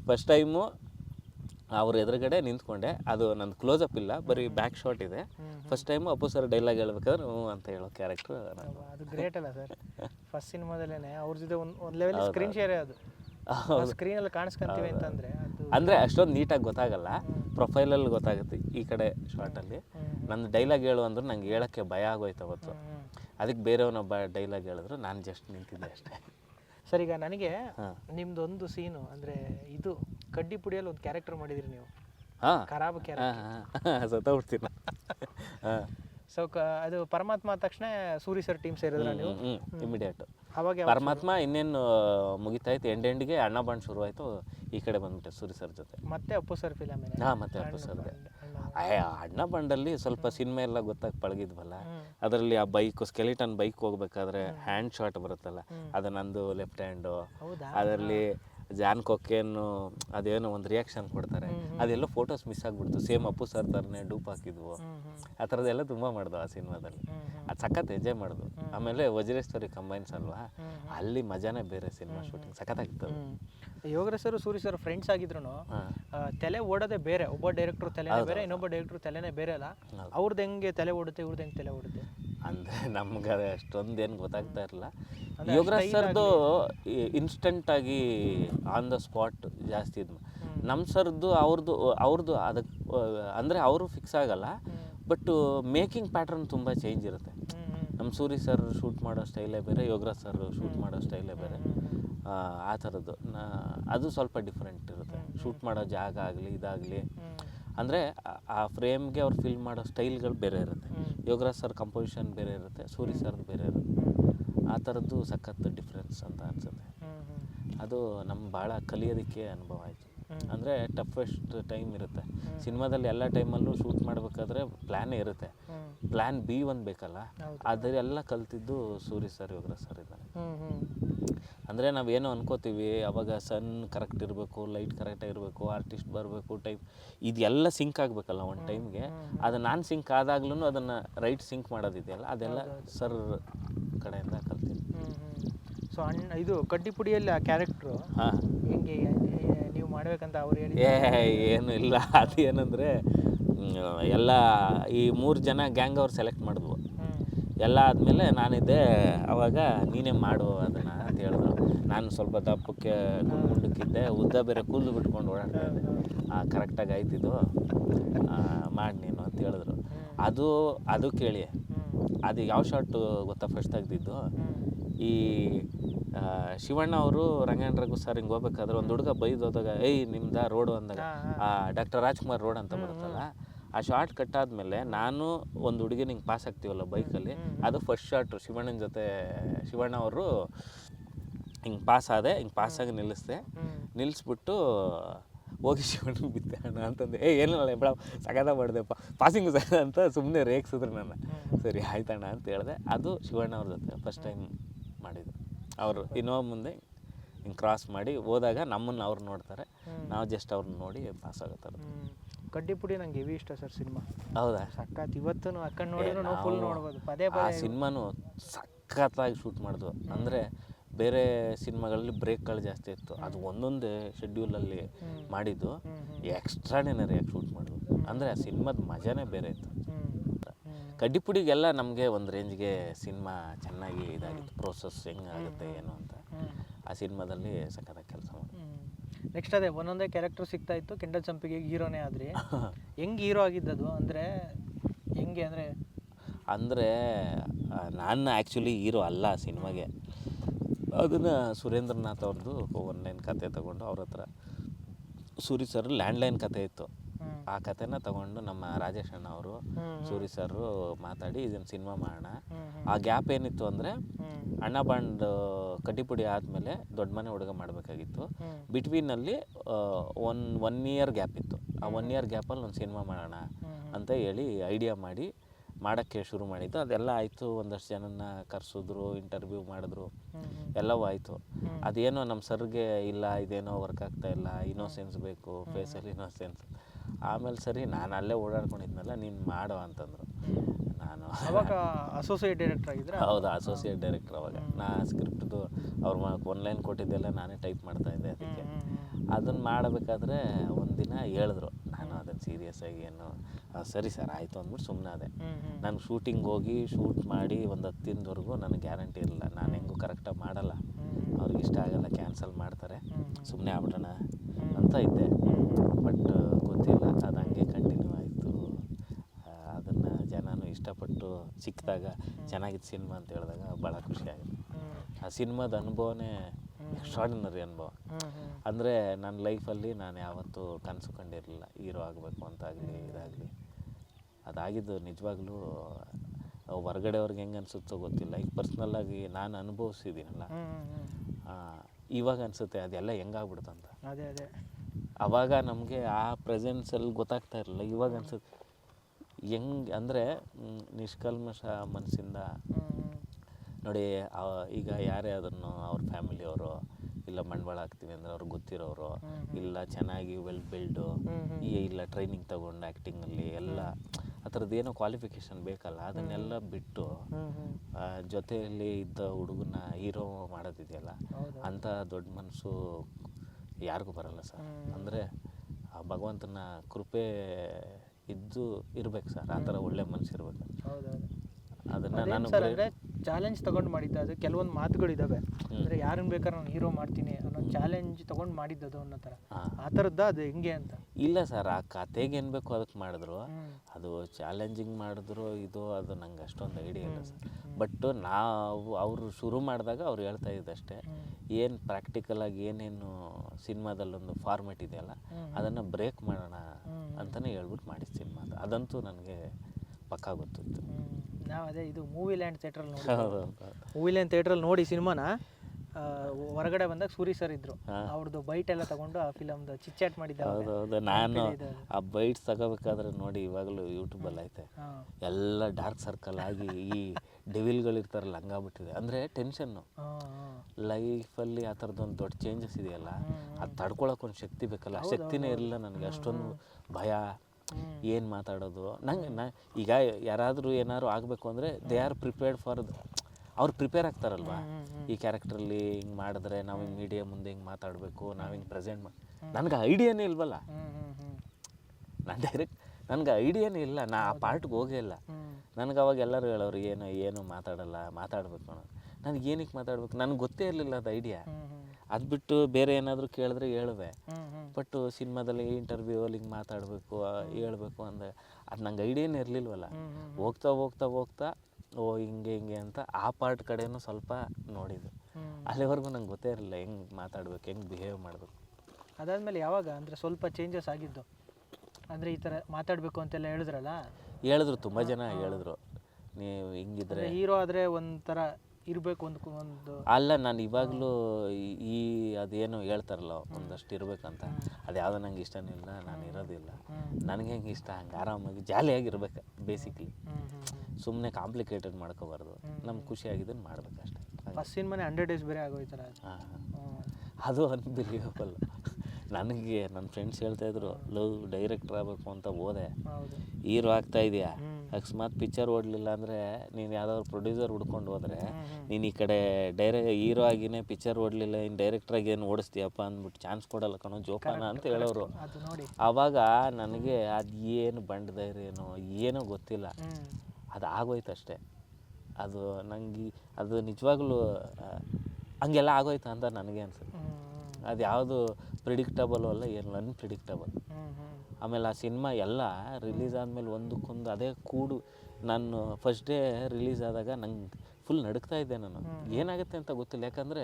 ಫಸ್ಟ್ ಟೈಮು ಅವ್ರ ಎದುರುಗಡೆ ನಿಂತ್ಕೊಂಡೆ. ಅದು ನಂದು ಕ್ಲೋಸಪ್ ಇಲ್ಲ ಬರೀ ಬ್ಯಾಕ್ ಶಾಟ್ ಇದೆ. First time Appu sir dialogue ಹೇಳ್ಬೇಕಾದ್ರೆ ಹ್ಞೂ ಅಂತ ಹೇಳೋ ಕ್ಯಾರೆಕ್ಟ್ರು ಅದು ಗ್ರೇಟ್ ಅಲ್ಲ ಸರ್ ಫಸ್ಟ್ ಸಿನಿಮಾದಲ್ಲೇ ಅವ್ರ ಜೊತೆ ಒಂದು ಒಂದು ಲೆವೆಲ್ ಸ್ಕ್ರೀನ್ ಶೇರ್ ಅದು. ಸ್ಕ್ರೀನಲ್ಲಿ ಕಾಣಿಸ್ಕೊಂತೀವಿ ಅಂತಂದ್ರೆ ಅದು ಅಂದರೆ ಅಷ್ಟೊಂದು ನೀಟಾಗಿ ಗೊತ್ತಾಗಲ್ಲ. ಪ್ರೊಫೈಲಲ್ಲಿ ಗೊತ್ತಾಗುತ್ತೆ ಈ ಕಡೆ ಶಾರ್ಟಲ್ಲಿ ನನ್ನ ಡೈಲಾಗ್ ಹೇಳು ಅಂದ್ರೆ ನಂಗೆ ಹೇಳೋಕ್ಕೆ ಭಯ ಆಗೋಯ್ತು ಅವತ್ತು. ಅದಕ್ಕೆ ಬೇರೆಯವನೊಬ್ಬ ಡೈಲಾಗ್ ಹೇಳಿದ್ರು ನಾನು ಜಸ್ಟ್ ನಿಂತಿದ್ದೆ ಅಷ್ಟೇ. ಸರ್ ಈಗ ನನಗೆ ನಿಮ್ಮದೊಂದು ನಿಮ್ದೊಂದು ಸೀನು ಅಂದ್ರೆ ಇದು ಕಡ್ಡಿ ಪುಡಿಯಲ್ಲಿ ಒಂದು ಕ್ಯಾರೆಕ್ಟರ್ ಮಾಡಿದಿರಿ ನೀವು. ಹಾಂ. ಖರಾಬ್ ಕ್ಯಾರೆಕ್ಟರ್ [laughs] ಸೊ [laughs] ಅದು ಪರಮಾತ್ಮ ಆದ ತಕ್ಷಣ ಸೂರಿ ಸರ್ ಟೀಮ್ ಸೇರಿದ್ರ ನೀವು? ಇಮಿಡಿಯೇಟು ಅವಾಗ ಪರಮಾತ್ಮ ಇನ್ನೇನು ಮುಗಿತಾಯ್ತು ಎಂಡ್ ಎಂಡ್ಗೆ ಅಣ್ಣ ಬಾಂಡ್ ಶುರುವಾಯಿತು ಈ ಕಡೆ ಬಂದ್ಬಿಟ್ಟೆ ಸೂರಿ ಸರ್ ಜೊತೆ. ಮತ್ತೆ ಅಪ್ಪು ಸರ್ ಫಿಲಮ್ ಹಾಂ ಮತ್ತೆ ಅಪ್ಪು ಅಯ್ಯ ಅಣ್ಣ ಬಂಡಲ್ಲಿ ಸ್ವಲ್ಪ ಸಿನಿಮಾ ಎಲ್ಲ ಗೊತ್ತಾಗಿ ಪಳಗಿದ್ವಲ್ಲ. ಅದರಲ್ಲಿ ಆ ಬೈಕ್ ಸ್ಕೆಲಿಟನ್ ಬೈಕ್ ಹೋಗ್ಬೇಕಾದ್ರೆ ಹ್ಯಾಂಡ್ ಶಾಟ್ ಬರುತ್ತಲ್ಲ ಅದು ನಂದು ಲೆಫ್ಟ್ ಹ್ಯಾಂಡು ಅದರಲ್ಲಿ ಜಾನ್ ಕೊಕ್ಕೇನು ಅದೇನೋ ಒಂದು ರಿಯಾಕ್ಷನ್ ಕೊಡ್ತಾರೆ. ಅದೆಲ್ಲ ಫೋಟೋಸ್ ಮಿಸ್ ಆಗ್ಬಿಡ್ತು. ಸೇಮ್ ಅಪ್ಪು ಸರ್ ಥರನೇ ಡೂಪ್ ಹಾಕಿದ್ವು. ಆ ಥರದ್ದೆಲ್ಲ ತುಂಬ ಮಾಡ್ದು ಆ ಸಿನಿಮಾದಲ್ಲಿ. ಅದು ಸಖತ್ ಎಂಜಾಯ್ ಮಾಡ್ದು. ಆಮೇಲೆ ವಜ್ರೇಶ್ವರಿ ಕಂಬೈನ್ಸ್ ಅಲ್ವಾ? ಅಲ್ಲಿ ಮಜಾನೇ ಬೇರೆ ಸಿನಿಮಾ ಶೂಟಿಂಗ್ ಸಖತ್ ಆಗಿತ್ತು ಯೋಗರಾಜ್ ಸರ್ ಸೂರಿ ಫ್ರೆಂಡ್ಸ್ ಆಗಿದ್ರು ತಲೆ ಓಡೋದೇ ಬೇರೆ. ಒಬ್ಬ ಡೈರೆಕ್ಟರ್ ತಲೆನೇ ಬೇರೆ ಇನ್ನೊಬ್ಬ ಡೈರೆಕ್ಟರ್ ತಲೆನೇ ಬೇರೆ ಅಲ್ಲ. ಅವ್ರದ್ದು ಹೆಂಗೆ ತಲೆ ಓಡುತ್ತೆ ಇವ್ರದ್ದು ಹೆಂಗೆ ತಲೆ ಓಡುತ್ತೆ? ಅಂದರೆ ನಮ್ಗೆ ಅದೇ ಅಷ್ಟೊಂದು ಗೊತ್ತಾಗ್ತಾ ಇರಲಿಲ್ಲ. ಯೋಗರಾಜ್ ಸರ್ದು ಇನ್ಸ್ಟೆಂಟ್ ಆಗಿ ಆನ್ ದ ಸ್ಪಾಟ್ ಜಾಸ್ತಿ ಇದು ನಮ್ಮ ಸರ್ದು ಅವ್ರದ್ದು ಅವ್ರದ್ದು ಅದಕ್ಕೆ ಅಂದರೆ ಅವರು ಫಿಕ್ಸ್ ಆಗಲ್ಲ ಬಟ್ ಮೇಕಿಂಗ್ ಪ್ಯಾಟರ್ನ್ ತುಂಬ ಚೇಂಜ್ ಇರುತ್ತೆ. ನಮ್ಮ ಸೂರಿ ಸರ್ ಶೂಟ್ ಮಾಡೋ ಸ್ಟೈಲೇ ಬೇರೆ ಯೋಗರಾಜ್ ಸರ್ ಶೂಟ್ ಮಾಡೋ ಸ್ಟೈಲೇ ಬೇರೆ. ಆ, ಥರದ್ದು. ನಾ ಅದು ಸ್ವಲ್ಪ ಡಿಫ್ರೆಂಟ್ ಇರುತ್ತೆ. ಶೂಟ್ ಮಾಡೋ ಜಾಗ ಆಗಲಿ ಇದಾಗಲಿ. ಅಂದರೆ ಆ ಫ್ರೇಮ್ಗೆ ಅವ್ರು ಫಿಲ್ ಮಾಡೋ ಸ್ಟೈಲ್ಗಳು ಬೇರೆ ಇರುತ್ತೆ. ಯೋಗರಾಜ್ ಸರ್ ಕಂಪೋಸಿಷನ್ ಬೇರೆ ಇರುತ್ತೆ ಸೂರಿ ಸರ್ದು ಬೇರೆ ಇರುತ್ತೆ. ಆ ಥರದ್ದು ಸಖತ್ ಡಿಫ್ರೆನ್ಸ್ ಅಂತ ಅನ್ಸುತ್ತೆ. ಅದು ನಮ್ಮ ಭಾಳ ಕಲಿಯೋದಕ್ಕೆ ಅನುಭವ ಆಯಿತು. ಅಂದರೆ ಟಫೆಸ್ಟ್ ಟೈಮ್ ಇರುತ್ತೆ. ಸಿನಿಮಾದಲ್ಲಿ ಎಲ್ಲ ಟೈಮಲ್ಲೂ ಶೂಟ್ ಮಾಡಬೇಕಾದ್ರೆ ಪ್ಲ್ಯಾನೇ ಇರುತ್ತೆ. ಪ್ಲ್ಯಾನ್ ಬಿ ಒಂದು ಬೇಕಲ್ಲ? ಅದರೆಲ್ಲ ಕಲ್ತಿದ್ದು ಸೂರಿ ಸರ್ ಯೋಗರ ಸರ್ ಇದ್ದಾರೆ. ಅಂದರೆ ನಾವೇನೋ ಅನ್ಕೋತೀವಿ ಅವಾಗ ಸನ್ ಕರೆಕ್ಟ್ ಇರಬೇಕು ಲೈಟ್ ಕರೆಕ್ಟಾಗಿ ಇರಬೇಕು ಆರ್ಟಿಸ್ಟ್ ಬರಬೇಕು ಟೈಪ್ ಇದೆಲ್ಲ ಸಿಂಕ್ ಆಗಬೇಕಲ್ಲ ಒಂದು ಟೈಮ್ಗೆ. ಅದು ನಾನು ಸಿಂಕ್ ಆದಾಗ್ಲೂ ಅದನ್ನು ರೈಟ್ ಸಿಂಕ್ ಮಾಡೋದಿದೆಯಲ್ಲ ಅದೆಲ್ಲ ಸರ್ ಕಡೆಯಿಂದ ಹ್ಮ್ ಸೊ ಅಣ್ಣ ಇದು ಕಡ್ಡಿ ಪುಡಿಯಲ್ಲಿ ಆ ಕ್ಯಾರೆಕ್ಟ್ರು ಹಾಂ. ಹೆಂಗೆ ನೀವು ಮಾಡ್ಬೇಕಂತ ಅವ್ರು ಹೇಳಿ ಏ ಏನು ಇಲ್ಲ. [laughs] ಅದು ಏನಂದರೆ ಎಲ್ಲ ಈ ಮೂರು ಜನ ಗ್ಯಾಂಗ್ ಅವ್ರು ಸೆಲೆಕ್ಟ್ ಮಾಡಿದ್ವು. ಎಲ್ಲ ಆದಮೇಲೆ ನಾನಿದ್ದೆ ಅವಾಗ ನೀನೇ ಮಾಡು ಅದನ್ನು ಅಂತ ಹೇಳಿದ್ರು. ನಾನು ಸ್ವಲ್ಪ ದಪ್ಪಕ್ಕೆ ಮುಂಡಕ್ಕಿದ್ದೆ ಉದ್ದ ಬೇರೆ ಕೂದಲು ಬಿಟ್ಕೊಂಡು ಓಡಾಡ್ತಾ ಇದ್ದೆ. ಕರೆಕ್ಟಾಗಿ ಆಯ್ತಿದ್ದು ಮಾಡಿ ನೀನು ಅಂತ ಹೇಳಿದ್ರು. ಅದು ಅದು ಕೇಳಿ. ಅದು ಯಾವ ಶಾರ್ಟ್ ಗೊತ್ತಾ ಫಸ್ಟ್ ತೆಗ್ದಿದ್ದು? ಈ ಶಿವಣ್ಣ ಅವರು ರಂಗಾಯಣ ರಘು ಸರ್ ಹಿಂಗೆ ಹೋಗ್ಬೇಕಾದ್ರೆ ಒಂದು ಹುಡುಗ ಬೈದು ಹೋದಾಗ ಏಯ್ ನಿಮ್ದ ರೋಡು ಅಂದಾಗ ಆ ಡಾಕ್ಟರ್ ರಾಜ್ಕುಮಾರ್ ರೋಡ್ ಅಂತ ಬರುತ್ತಲ್ಲ ಆ ಶಾರ್ಟ್ ಕಟ್ ಕಟ್ಟಾದ್ಮೇಲೆ ನಾನು ಒಂದು ಹುಡುಗಿ ಹಿಂಗೆ ಪಾಸ್ ಆಗ್ತೀವಲ್ಲ ಬೈಕಲ್ಲಿ ಅದು ಫಸ್ಟ್ ಶಾರ್ಟ್ ಶಿವಣ್ಣನ ಜೊತೆ ಶಿವಣ್ಣ ಅವರು ಹಿಂಗೆ ಪಾಸ್ ಆದೆ ಹಿಂಗೆ ಪಾಸ್ ಆಗಿ ನಿಲ್ಲಿಸ್ದೆ. ನಿಲ್ಲಿಸ್ಬಿಟ್ಟು ಹೋಗಿ ಶಿವಣ್ಣ ಬಿದ್ದೆ ಅಣ್ಣ ಅಂತಂದು ಏ ಏನಿಲ್ಲ ಬೇಡ ಸಗದ ಮಾಡಿದೆಪ್ಪ ಪಾಸಿಂಗ್ ಸಗದ ಅಂತ ಸುಮ್ಮನೆ ರೇಗಿಸಿದ್ರು ನನ್ನ. ಸರಿ ಆಯ್ತಣ್ಣ ಅಂತ ಹೇಳಿದೆ ಅದು ಶಿವಣ್ಣ ಅವ್ರ ಜೊತೆ ಫಸ್ಟ್ ಟೈಮ್ ಮಾಡಿದ್ದು. ಅವರು ಇನ್ನೋ ಮುಂದೆ ಹಿಂಗೆ ಕ್ರಾಸ್ ಮಾಡಿ ಹೋದಾಗ ನಮ್ಮನ್ನು ಅವ್ರು ನೋಡ್ತಾರೆ. ನಾವು ಜಸ್ಟ್ ಅವ್ರನ್ನ ನೋಡಿ ಪಾಸ್ ಆಗುತ್ತಾರೆ ಕಡ್ಡಿಪುಡಿ ಕಡ್ಡಿ ಪುಡಿ ನಂಗೆ ಹೆವಿ ಇಷ್ಟ ಸರ್ ಸಿನಿಮಾ. ಹೌದಾ? ಸಖತ್. ಇವತ್ತು ಅಕ್ಕಂಡು ನೋಡಿದ್ರು ನಾವು ಫುಲ್ ನೋಡ್ಬೋದು. ಪದೇ ಆ ಸಿನಿಮಾನು ಸಖತ್ತಾಗಿ ಶೂಟ್ ಮಾಡಿದ್ವು. ಅಂದರೆ ಬೇರೆ ಸಿನಿಮಾಗಳಲ್ಲಿ ಬ್ರೇಕ್ಗಳು ಜಾಸ್ತಿ ಇತ್ತು. ಅದು ಒಂದೊಂದೇ ಶೆಡ್ಯೂಲಲ್ಲಿ ಮಾಡಿದ್ದು. ಎಕ್ಸ್ಟ್ರಾಡಿನರಿಯಾಗಿ ಶೂಟ್ ಮಾಡಿದ್ವು. ಅಂದರೆ ಆ ಸಿನಿಮಾದ ಮಜಾನೇ ಬೇರೆ ಇತ್ತು. ಕಡ್ಡಿಪುಡಿಗೆಲ್ಲ ನಮಗೆ ಒಂದು ರೇಂಜ್ಗೆ ಸಿನಿಮಾ ಚೆನ್ನಾಗಿ ಇದಾಗಿತ್ತು. ಪ್ರೋಸೆಸ್ ಹೆಂಗಾಗುತ್ತೆ ಏನು ಅಂತ. ಆ ಸಿನಿಮಾದಲ್ಲಿ ಸಖತ್ತಾಗಿ ಕೆಲಸ ಮಾಡಿ ನೆಕ್ಸ್ಟ್ ಅದೇ ಒಂದೊಂದೇ ಕ್ಯಾರೆಕ್ಟರ್ ಸಿಗ್ತಾ ಇತ್ತು. ಕೆಂಡ ಚಂಪಿಗೆ ಹೀರೋನೇ ಆದ್ರಿ. [laughs] ಹೆಂಗ್ ಹೀರೋ ಆಗಿದ್ದದು? ಅಂದ್ರೆ ಹೆಂಗೆ ಅಂದ್ರೆ? ಅಂದರೆ ನಾನು ಆ್ಯಕ್ಚುಲಿ ಹೀರೋ ಅಲ್ಲ ಆ ಸಿನಿಮಾಗೆ. ಅದನ್ನು ಸುರೇಂದ್ರನಾಥ್ ಅವ್ರದ್ದು ಒನ್ಲೈನ್ ಕತೆ ತಗೊಂಡು ಅವ್ರ ಹತ್ರ. ಸೂರಿ ಸರ್ ಲ್ಯಾಂಡ್ಲೈನ್ ಕತೆ ಇತ್ತು. ಆ ಕಥೆನ ತಗೊಂಡು ನಮ್ಮ ರಾಜೇಶ್ ಅಣ್ಣ ಅವರು ಸೂರಿ ಸರ್ ಮಾತಾಡಿ ಇದನ್ನ ಸಿನಿಮಾ ಮಾಡೋಣ. ಆ ಗ್ಯಾಪ್ ಏನಿತ್ತು ಅಂದ್ರೆ ಅಣ್ಣ ಬಾಂಡ್ ಕಟ್ಟಿಪುಡಿ ಆದಮೇಲೆ ದೊಡ್ಡ ಮನೆ ಹುಡುಗ ಮಾಡಬೇಕಾಗಿತ್ತು. ಬಿಟ್ವೀನ್ ಬಿಟ್ವೀನಲ್ಲಿ ಒನ್ ಒನ್ ಇಯರ್ ಗ್ಯಾಪ್ ಇತ್ತು. ಆ ಒನ್ ಇಯರ್ ಗ್ಯಾಪಲ್ಲಿ ಒಂದು ಸಿನಿಮಾ ಮಾಡೋಣ ಅಂತ ಹೇಳಿ ಐಡಿಯಾ ಮಾಡಿ ಮಾಡಕ್ಕೆ ಶುರು ಮಾಡಿದ್ದು. ಅದೆಲ್ಲ ಆಯ್ತು. ಒಂದಷ್ಟು ಜನನ್ನ ಕರ್ಸಿದ್ರು ಇಂಟರ್ವ್ಯೂ ಮಾಡಿದ್ರು. ಎಲ್ಲವೂ ಆಯ್ತು. ಅದೇನೋ ನಮ್ಮ ಸರ್ಗೆ ಇಲ್ಲ ಇದೇನೋ ವರ್ಕ್ ಆಗ್ತಾ ಇಲ್ಲ ಇನ್ನೋಸೆನ್ಸ್ ಬೇಕು ಫೇಸಲ್ಲಿ ಇನ್ನೋಸೆನ್ಸ್ ಆಮೇಲೆ ಸರಿ ನಾನು ಅಲ್ಲೇ ಓಡಾಡ್ಕೊಂಡಿದ್ನಲ್ಲ ನೀನು ಮಾಡು ಅಂತಂದರು. ನಾನು ಅವಾಗ ಅಸೋಸಿಯೇಟ್ ಡೈರೆಕ್ಟರ್ ಆಗಿದ್ರೆ? ಹೌದು ಅಸೋಸಿಯೇಟ್ ಡೈರೆಕ್ಟರ್ ಅವಾಗ. ನಾ ಸ್ಕ್ರಿಪ್ಟ್ದು ಅವ್ರು ಆನ್ಲೈನ್ ಕೊಟ್ಟಿದ್ದೆಲ್ಲ ನಾನೇ ಟೈಪ್ ಮಾಡ್ತಾ ಇದ್ದೆ ಅದಕ್ಕೆ. ಅದನ್ನು ಮಾಡಬೇಕಾದ್ರೆ ಒಂದಿನ ಹೇಳಿದ್ರು. ನಾನು ಅದನ್ನು ಸೀರಿಯಸ್ ಆಗಿ ಏನು ಸರಿ ಸರ್ ಆಯಿತು ಅಂದ್ಬಿಟ್ಟು ಸುಮ್ಮನೆ ಅದೇ ನಾನು ಶೂಟಿಂಗ್ ಹೋಗಿ ಶೂಟ್ ಮಾಡಿ ಒಂದು ಹತ್ತು ದಿನದವರೆಗೂ ನನಗೆ ಗ್ಯಾರಂಟಿ ಇರಲಿಲ್ಲ. ನಾನು ಹೆಂಗೂ ಕರೆಕ್ಟಾಗಿ ಮಾಡಲ್ಲ. ಅವ್ರಿಗೆ ಇಷ್ಟ ಆಗಲ್ಲ ಕ್ಯಾನ್ಸಲ್ ಮಾಡ್ತಾರೆ. ಸುಮ್ಮನೆ ಆಗ್ಬಿಡೋಣ ಅಂತ ಇದ್ದೆ. ಬಟ್ ಗೊತ್ತಿಲ್ಲ ಅದು ಹಂಗೆ ಕಂಟಿನ್ಯೂ ಆಯಿತು ಅದನ್ನು ಜನನು ಇಷ್ಟಪಟ್ಟು ಸಿಕ್ಕಿದಾಗ ಚೆನ್ನಾಗಿತ್ತು ಸಿನಿಮಾ ಅಂತ ಹೇಳಿದಾಗ ಭಾಳ ಖುಷಿ ಆಗುತ್ತೆ. ಆ ಸಿನಿಮಾದ ಅನುಭವನೇ ಎಕ್ಸ್ಟ್ರಾಡಿನರಿ ಅನುಭವ. ಅಂದರೆ ನನ್ನ ಲೈಫಲ್ಲಿ ನಾನು ಯಾವತ್ತೂ ಕನಸು ಕಂಡಿರಲಿಲ್ಲ. ಹೀರೋ ಆಗಬೇಕು ಅಂತಾಗಲಿ ಇದಾಗಲಿ. ಅದಾಗಿದ್ದು ನಿಜವಾಗ್ಲೂ ಹೊರಗಡೆಯವ್ರಿಗೆ ಹೆಂಗೆ ಅನಿಸುತ್ತೋ ಗೊತ್ತಿಲ್ಲ. ಈಗ ಪರ್ಸ್ನಲ್ಲಾಗಿ ನಾನು ಅನುಭವಿಸಿದ್ದೀನಲ್ಲ ಇವಾಗ ಅನಿಸುತ್ತೆ ಅದೆಲ್ಲ ಹೆಂಗಾಗ್ಬಿಡ್ತಂತ ಅವಾಗ ನಮಗೆ ಆ ಪ್ರೆಸೆನ್ಸಲ್ಲಿ ಗೊತ್ತಾಗ್ತಾ ಇರಲಿಲ್ಲ. ಇವಾಗ ಅನ್ಸುತ್ತೆ ಹೆಂಗೆ ಅಂದರೆ ನಿಷ್ಕಲ್ಮಶ ಮನಸ್ಸಿಂದ ನೋಡಿ ಈಗ ಯಾರೇ ಅದನ್ನು ಅವ್ರ ಫ್ಯಾಮಿಲಿಯವರು ಇಲ್ಲ ಬಂಡವಾಳ ಹಾಕ್ತೀವಿ ಅಂದರೆ ಅವ್ರಿಗೆ ಗೊತ್ತಿರೋರು ಇಲ್ಲ ಚೆನ್ನಾಗಿ ವೆಲ್ ಬಿಲ್ಡು ಇಲ್ಲ ಟ್ರೈನಿಂಗ್ ತಗೊಂಡು ಆ್ಯಕ್ಟಿಂಗಲ್ಲಿ ಎಲ್ಲ ಆ ಥರದ್ದು ಏನೋ ಕ್ವಾಲಿಫಿಕೇಷನ್ ಬೇಕಲ್ಲ ಅದನ್ನೆಲ್ಲ ಬಿಟ್ಟು ಜೊತೆಯಲ್ಲಿ ಇದ್ದ ಹುಡುಗನ ಹೀರೋ ಮಾಡೋದಿದೆಯಲ್ಲ ಅಂಥ ದೊಡ್ಡ ಮನಸ್ಸು ಯಾರಿಗೂ ಬರಲ್ಲ ಸರ್. ಅಂದರೆ ಆ ಭಗವಂತನ ಕೃಪೆ ಇದ್ದು ಇರ್ಬೇಕು ಸರ್ ಆ ಥರ ಒಳ್ಳೆ ಮನಸ್ಸು ಇರ್ಬೇಕು. ಅದನ್ನು ನಾನು ಸರ್ ಅಂದ್ರೆ ಚಾಲೆಂಜ್ ತಗೊಂಡು ಮಾಡಿದ್ದ ಅದು ಕೆಲವೊಂದು ಮಾತುಗಳಿದಾವೆ. ಅಂದ್ರೆ ಯಾರನ್ನ ಬೇಕಾದ್ರೆ ನಾನು ಹೀರೋ ಮಾಡ್ತೀನಿ ಅನ್ನೋ ಚಾಲೆಂಜ್ ತಗೊಂಡು ಮಾಡಿದ್ದದು ಅನ್ನೋ ಥರ ಹಾಂ. ಆ ಥರದ್ದು ಅದು? ಹೆಂಗೆ ಅಂತ? ಇಲ್ಲ ಸರ್ ಆ ಕತೆಗೆ ಏನು ಬೇಕು ಅದಕ್ಕೆ ಮಾಡಿದ್ರು. ಅದು ಚಾಲೆಂಜಿಂಗ್ ಮಾಡಿದ್ರು ಇದು ಅದು ನಂಗೆ ಅಷ್ಟೊಂದು ಐಡಿಯಾ ಇಲ್ಲ ಸರ್. ಬಟ್ ನಾವು ಅವರು ಶುರು ಮಾಡಿದಾಗ ಅವ್ರು ಹೇಳ್ತಾ ಇದ್ದಷ್ಟೇ ಏನು ಪ್ರಾಕ್ಟಿಕಲಾಗಿ ಏನೇನು ಸಿನಿಮಾದಲ್ಲೊಂದು ಫಾರ್ಮೆಟ್ ಇದೆಯಲ್ಲ ಅದನ್ನು ಬ್ರೇಕ್ ಮಾಡೋಣ ಅಂತಲೇ ಹೇಳ್ಬಿಟ್ಟು ಮಾಡಿದ್ದು ಸಿನಿಮಾ ಅದಂತೂ ನನಗೆ ಪಕ್ಕಾ ಗೊತ್ತಿತ್ತು. ನಾವು ಅದೇ ಇದು ಮೂವಿ ಲ್ಯಾಂಡ್ ಥಿಯೇಟ್ರಲ್ಲಿ ನೋಡಿ ಮೂವಿ ಲ್ಯಾಂಡ್ ಥಿಯೇಟ್ರಲ್ಲಿ ನೋಡಿ ಸಿನಿಮಾನ ಹೊರಗಡೆ ಬಂದಾಗ ಸೂರಿ ಸರ್ ಇದ್ರು. ಅವ್ರದ್ದು ಬೈಟ್ ಎಲ್ಲ ತಗೊಂಡು ಆ ಫಿಲಮ್ದು ಚಿಚ್ಚಾಟ್ ಮಾಡಿದ್ದೆ ನಾನು ಆ ಬೈಟ್ಸ್ ತಗೋಬೇಕಾದ್ರೆ ನೋಡಿ ಇವಾಗಲೂ ಯೂಟ್ಯೂಬಲ್ಲಿ ಐತೆ. ಎಲ್ಲ ಡಾರ್ಕ್ ಸರ್ಕಲ್ ಆಗಿ ಈ ಡೆವಿಲ್ಗಳು ಇರ್ತಾರಲ್ಲ ಹಂಗಾಗ್ಬಿಟ್ಟಿದೆ ಅಂದರೆ ಟೆನ್ಷನ್ನು ಲೈಫಲ್ಲಿ ಆ ಥರದ್ದೊಂದು ದೊಡ್ಡ ಚೇಂಜಸ್ ಇದೆಯಲ್ಲ ಅದು ತಡ್ಕೊಳಕ್ಕೆ ಒಂದು ಶಕ್ತಿ ಬೇಕಲ್ಲ. ಆ ಶಕ್ತಿನೇ ಇರಲಿಲ್ಲ ನನಗೆ. ಅಷ್ಟೊಂದು ಭಯ ಏನು ಮಾತಾಡೋದು? ನಂಗೆ ನಾ ಈಗ ಯಾರಾದರೂ ಏನಾದ್ರು ಆಗಬೇಕು ಅಂದರೆ ದೇ ಆರ್ ಪ್ರಿಪೇರ್ಡ್ ಫಾರ್ ಅವ್ರು ಪ್ರಿಪೇರ್ ಆಗ್ತಾರಲ್ವಾ? ಈ ಕ್ಯಾರೆಕ್ಟ್ರಲ್ಲಿ ಹಿಂಗೆ ಮಾಡಿದ್ರೆ ನಾವು ಹಿಂಗೆ ಮೀಡಿಯಾ ಮುಂದೆ ಹಿಂಗೆ ಮಾತಾಡಬೇಕು ನಾವು ಹಿಂಗೆ ಪ್ರೆಸೆಂಟ್ ಮಾಡಿ ನನಗೆ ಐಡಿಯಾನೇ ಇಲ್ವಲ್ಲ? ನಾನು ಡೈರೆಕ್ಟ್ ನನಗೆ ಐಡಿಯಾನೇ ಇಲ್ಲ ನಾ ಆ ಪಾರ್ಟ್ಗೆ ಹೋಗೇ ಇಲ್ಲ. ನನಗೆ ಅವಾಗ ಎಲ್ಲರೂ ಹೇಳೋರು ಏನು ಏನು ಮಾತಾಡಲ್ಲ ಮಾತಾಡಬೇಕು ಅನ್ನೋದು ನನಗೆ ಏನಕ್ಕೆ ಮಾತಾಡ್ಬೇಕು? ನನಗೆ ಗೊತ್ತೇ ಇರಲಿಲ್ಲ ಅದು ಐಡಿಯಾ ಅದು ಬಿಟ್ಟು ಬೇರೆ ಏನಾದರೂ ಕೇಳಿದ್ರೆ ಹೇಳುವೆ ಬಟ್ ಸಿನಿಮಾದಲ್ಲಿ ಇಂಟರ್ವ್ಯೂವಲ್ಲಿ ಹಿಂಗೆ ಮಾತಾಡಬೇಕು ಹೇಳ್ಬೇಕು ಅಂದೆ. ಅದು ನಂಗೆ ಐಡಿಯಾನೇ ಇರಲಿಲ್ವಲ್ಲ. ಹೋಗ್ತಾ ಹೋಗ್ತಾ ಹೋಗ್ತಾ ಓ ಹಿಂಗೆ ಹಿಂಗೆ ಅಂತ ಆ ಪಾರ್ಟ್ ಕಡೆನೂ ಸ್ವಲ್ಪ ನೋಡಿದ್ದು ಅಲ್ಲಿವರೆಗೂ ನಂಗೆ ಗೊತ್ತೇ ಇರಲಿಲ್ಲ ಹೆಂಗೆ ಮಾತಾಡ್ಬೇಕು ಹೆಂಗೆ ಬಿಹೇವ್ ಮಾಡಬೇಕು. ಅದಾದ್ಮೇಲೆ ಯಾವಾಗ? ಅಂದರೆ ಸ್ವಲ್ಪ ಚೇಂಜಸ್ ಆಗಿದ್ದು. ಅಂದರೆ ಈ ಥರ ಮಾತಾಡಬೇಕು ಅಂತೆಲ್ಲ ಹೇಳಿದ್ರಲ್ಲ? ಹೇಳಿದ್ರು ತುಂಬ ಜನ ಹೇಳಿದ್ರು. ನೀವು ಹಿಂಗಿದ್ರೆ ಹೀರೋ ಆದರೆ ಒಂಥರ ಇರಬೇಕು ಒಂದು ಒಂದು ಅಲ್ಲ ನಾನು ಇವಾಗಲೂ ಈ ಅದೇನು ಹೇಳ್ತಾರಲ್ಲ ಒಂದಷ್ಟು ಇರಬೇಕಂತ. ಅದು ಯಾವುದೋ ನಂಗೆ ಇಷ್ಟನೇ ಇಲ್ಲ ನಾನು ಇರೋದಿಲ್ಲ. ನನಗೆ ಹೆಂಗೆ ಇಷ್ಟ? ಹಂಗೆ ಆರಾಮಾಗಿ ಜಾಲಿಯಾಗಿರ್ಬೇಕು ಬೇಸಿಕ್ಲಿ ಹ್ಞೂ ಹ್ಞೂ ಹ್ಞೂ ಸುಮ್ಮನೆ ಕಾಂಪ್ಲಿಕೇಟೆಡ್ ಮಾಡ್ಕೋಬಾರ್ದು. ನಮ್ಗೆ ಖುಷಿಯಾಗಿದ್ದನ್ನು ಮಾಡ್ಬೇಕಷ್ಟೇ. ಫಸ್ಟ್ ಮನೆ ಹಂಡ್ರೆಡ್ ಡೇಸ್ ಬೇರೆ ಆಗೋಯ್ತಲ್ಲ ಹಾಂ ಅದು [laughs] ಅನ್ಬಿಲಿಯಬಲ್ ನನಗೆ ನನ್ನ ಫ್ರೆಂಡ್ಸ್ ಹೇಳ್ತಾಯಿದ್ರು ಲವ್ ಡೈರೆಕ್ಟರ್ ಆಗಬೇಕು ಅಂತ ಹೋದೆ. ಹೀರೋ ಆಗ್ತಾ ಇದೆಯಾ? ಅಕಸ್ಮಾತ್ ಪಿಕ್ಚರ್ ಓಡಲಿಲ್ಲ ಅಂದರೆ ನೀನು ಯಾವ್ದಾದ್ರು ಪ್ರೊಡ್ಯೂಸರ್ ಹುಡ್ಕೊಂಡು ಹೋದರೆ ನೀನು ಈ ಕಡೆ ಡೈರೆ ಹೀರೋ ಆಗಿನೇ ಪಿಕ್ಚರ್ ಓಡಲಿಲ್ಲ ಇನ್ನು ಡೈರೆಕ್ಟ್ರಾಗಿ ಏನು ಓಡಿಸ್ತೀಯಪ್ಪ ಅಂದ್ಬಿಟ್ಟು ಚಾನ್ಸ್ ಕೊಡಲ್ಲ ಕಣೋ ಜೋಪಾನ ಅಂತ ಹೇಳೋರು. ಆವಾಗ ನನಗೆ ಅದು ಏನು ಬಂಡ ಧೈರ್ಯನೋ ಏನೋ ಗೊತ್ತಿಲ್ಲ. ಅದು ಆಗೋಯ್ತು ಅಷ್ಟೇ. ಅದು ನಂಗೆ ಅದು ನಿಜವಾಗ್ಲೂ ಹಂಗೆಲ್ಲ ಆಗೋಯ್ತು ಅಂತ ನನಗೆ ಅನ್ಸುತ್ತೆ. ಅದು ಯಾವುದು ಪ್ರಿಡಿಕ್ಟಬಲ್ ಅಲ್ಲ ಏನು ಅನ್ಪ್ರಿಡಿಕ್ಟಬಲ್ ಆಮೇಲೆ ಆ ಸಿನಿಮಾ ಎಲ್ಲ ರಿಲೀಸ್ ಆದಮೇಲೆ ಒಂದಕ್ಕೊಂದು ಅದೇ ಕೂಡು. ನಾನು ಫಸ್ಟ್ ಡೇ ರಿಲೀಸ್ ಆದಾಗ ನಂಗೆ ಫುಲ್ ನಡುಕ್ತಾ ಇದ್ದೆ ನಾನು. ಏನಾಗುತ್ತೆ ಅಂತ ಗೊತ್ತಿಲ್ಲ. ಯಾಕಂದರೆ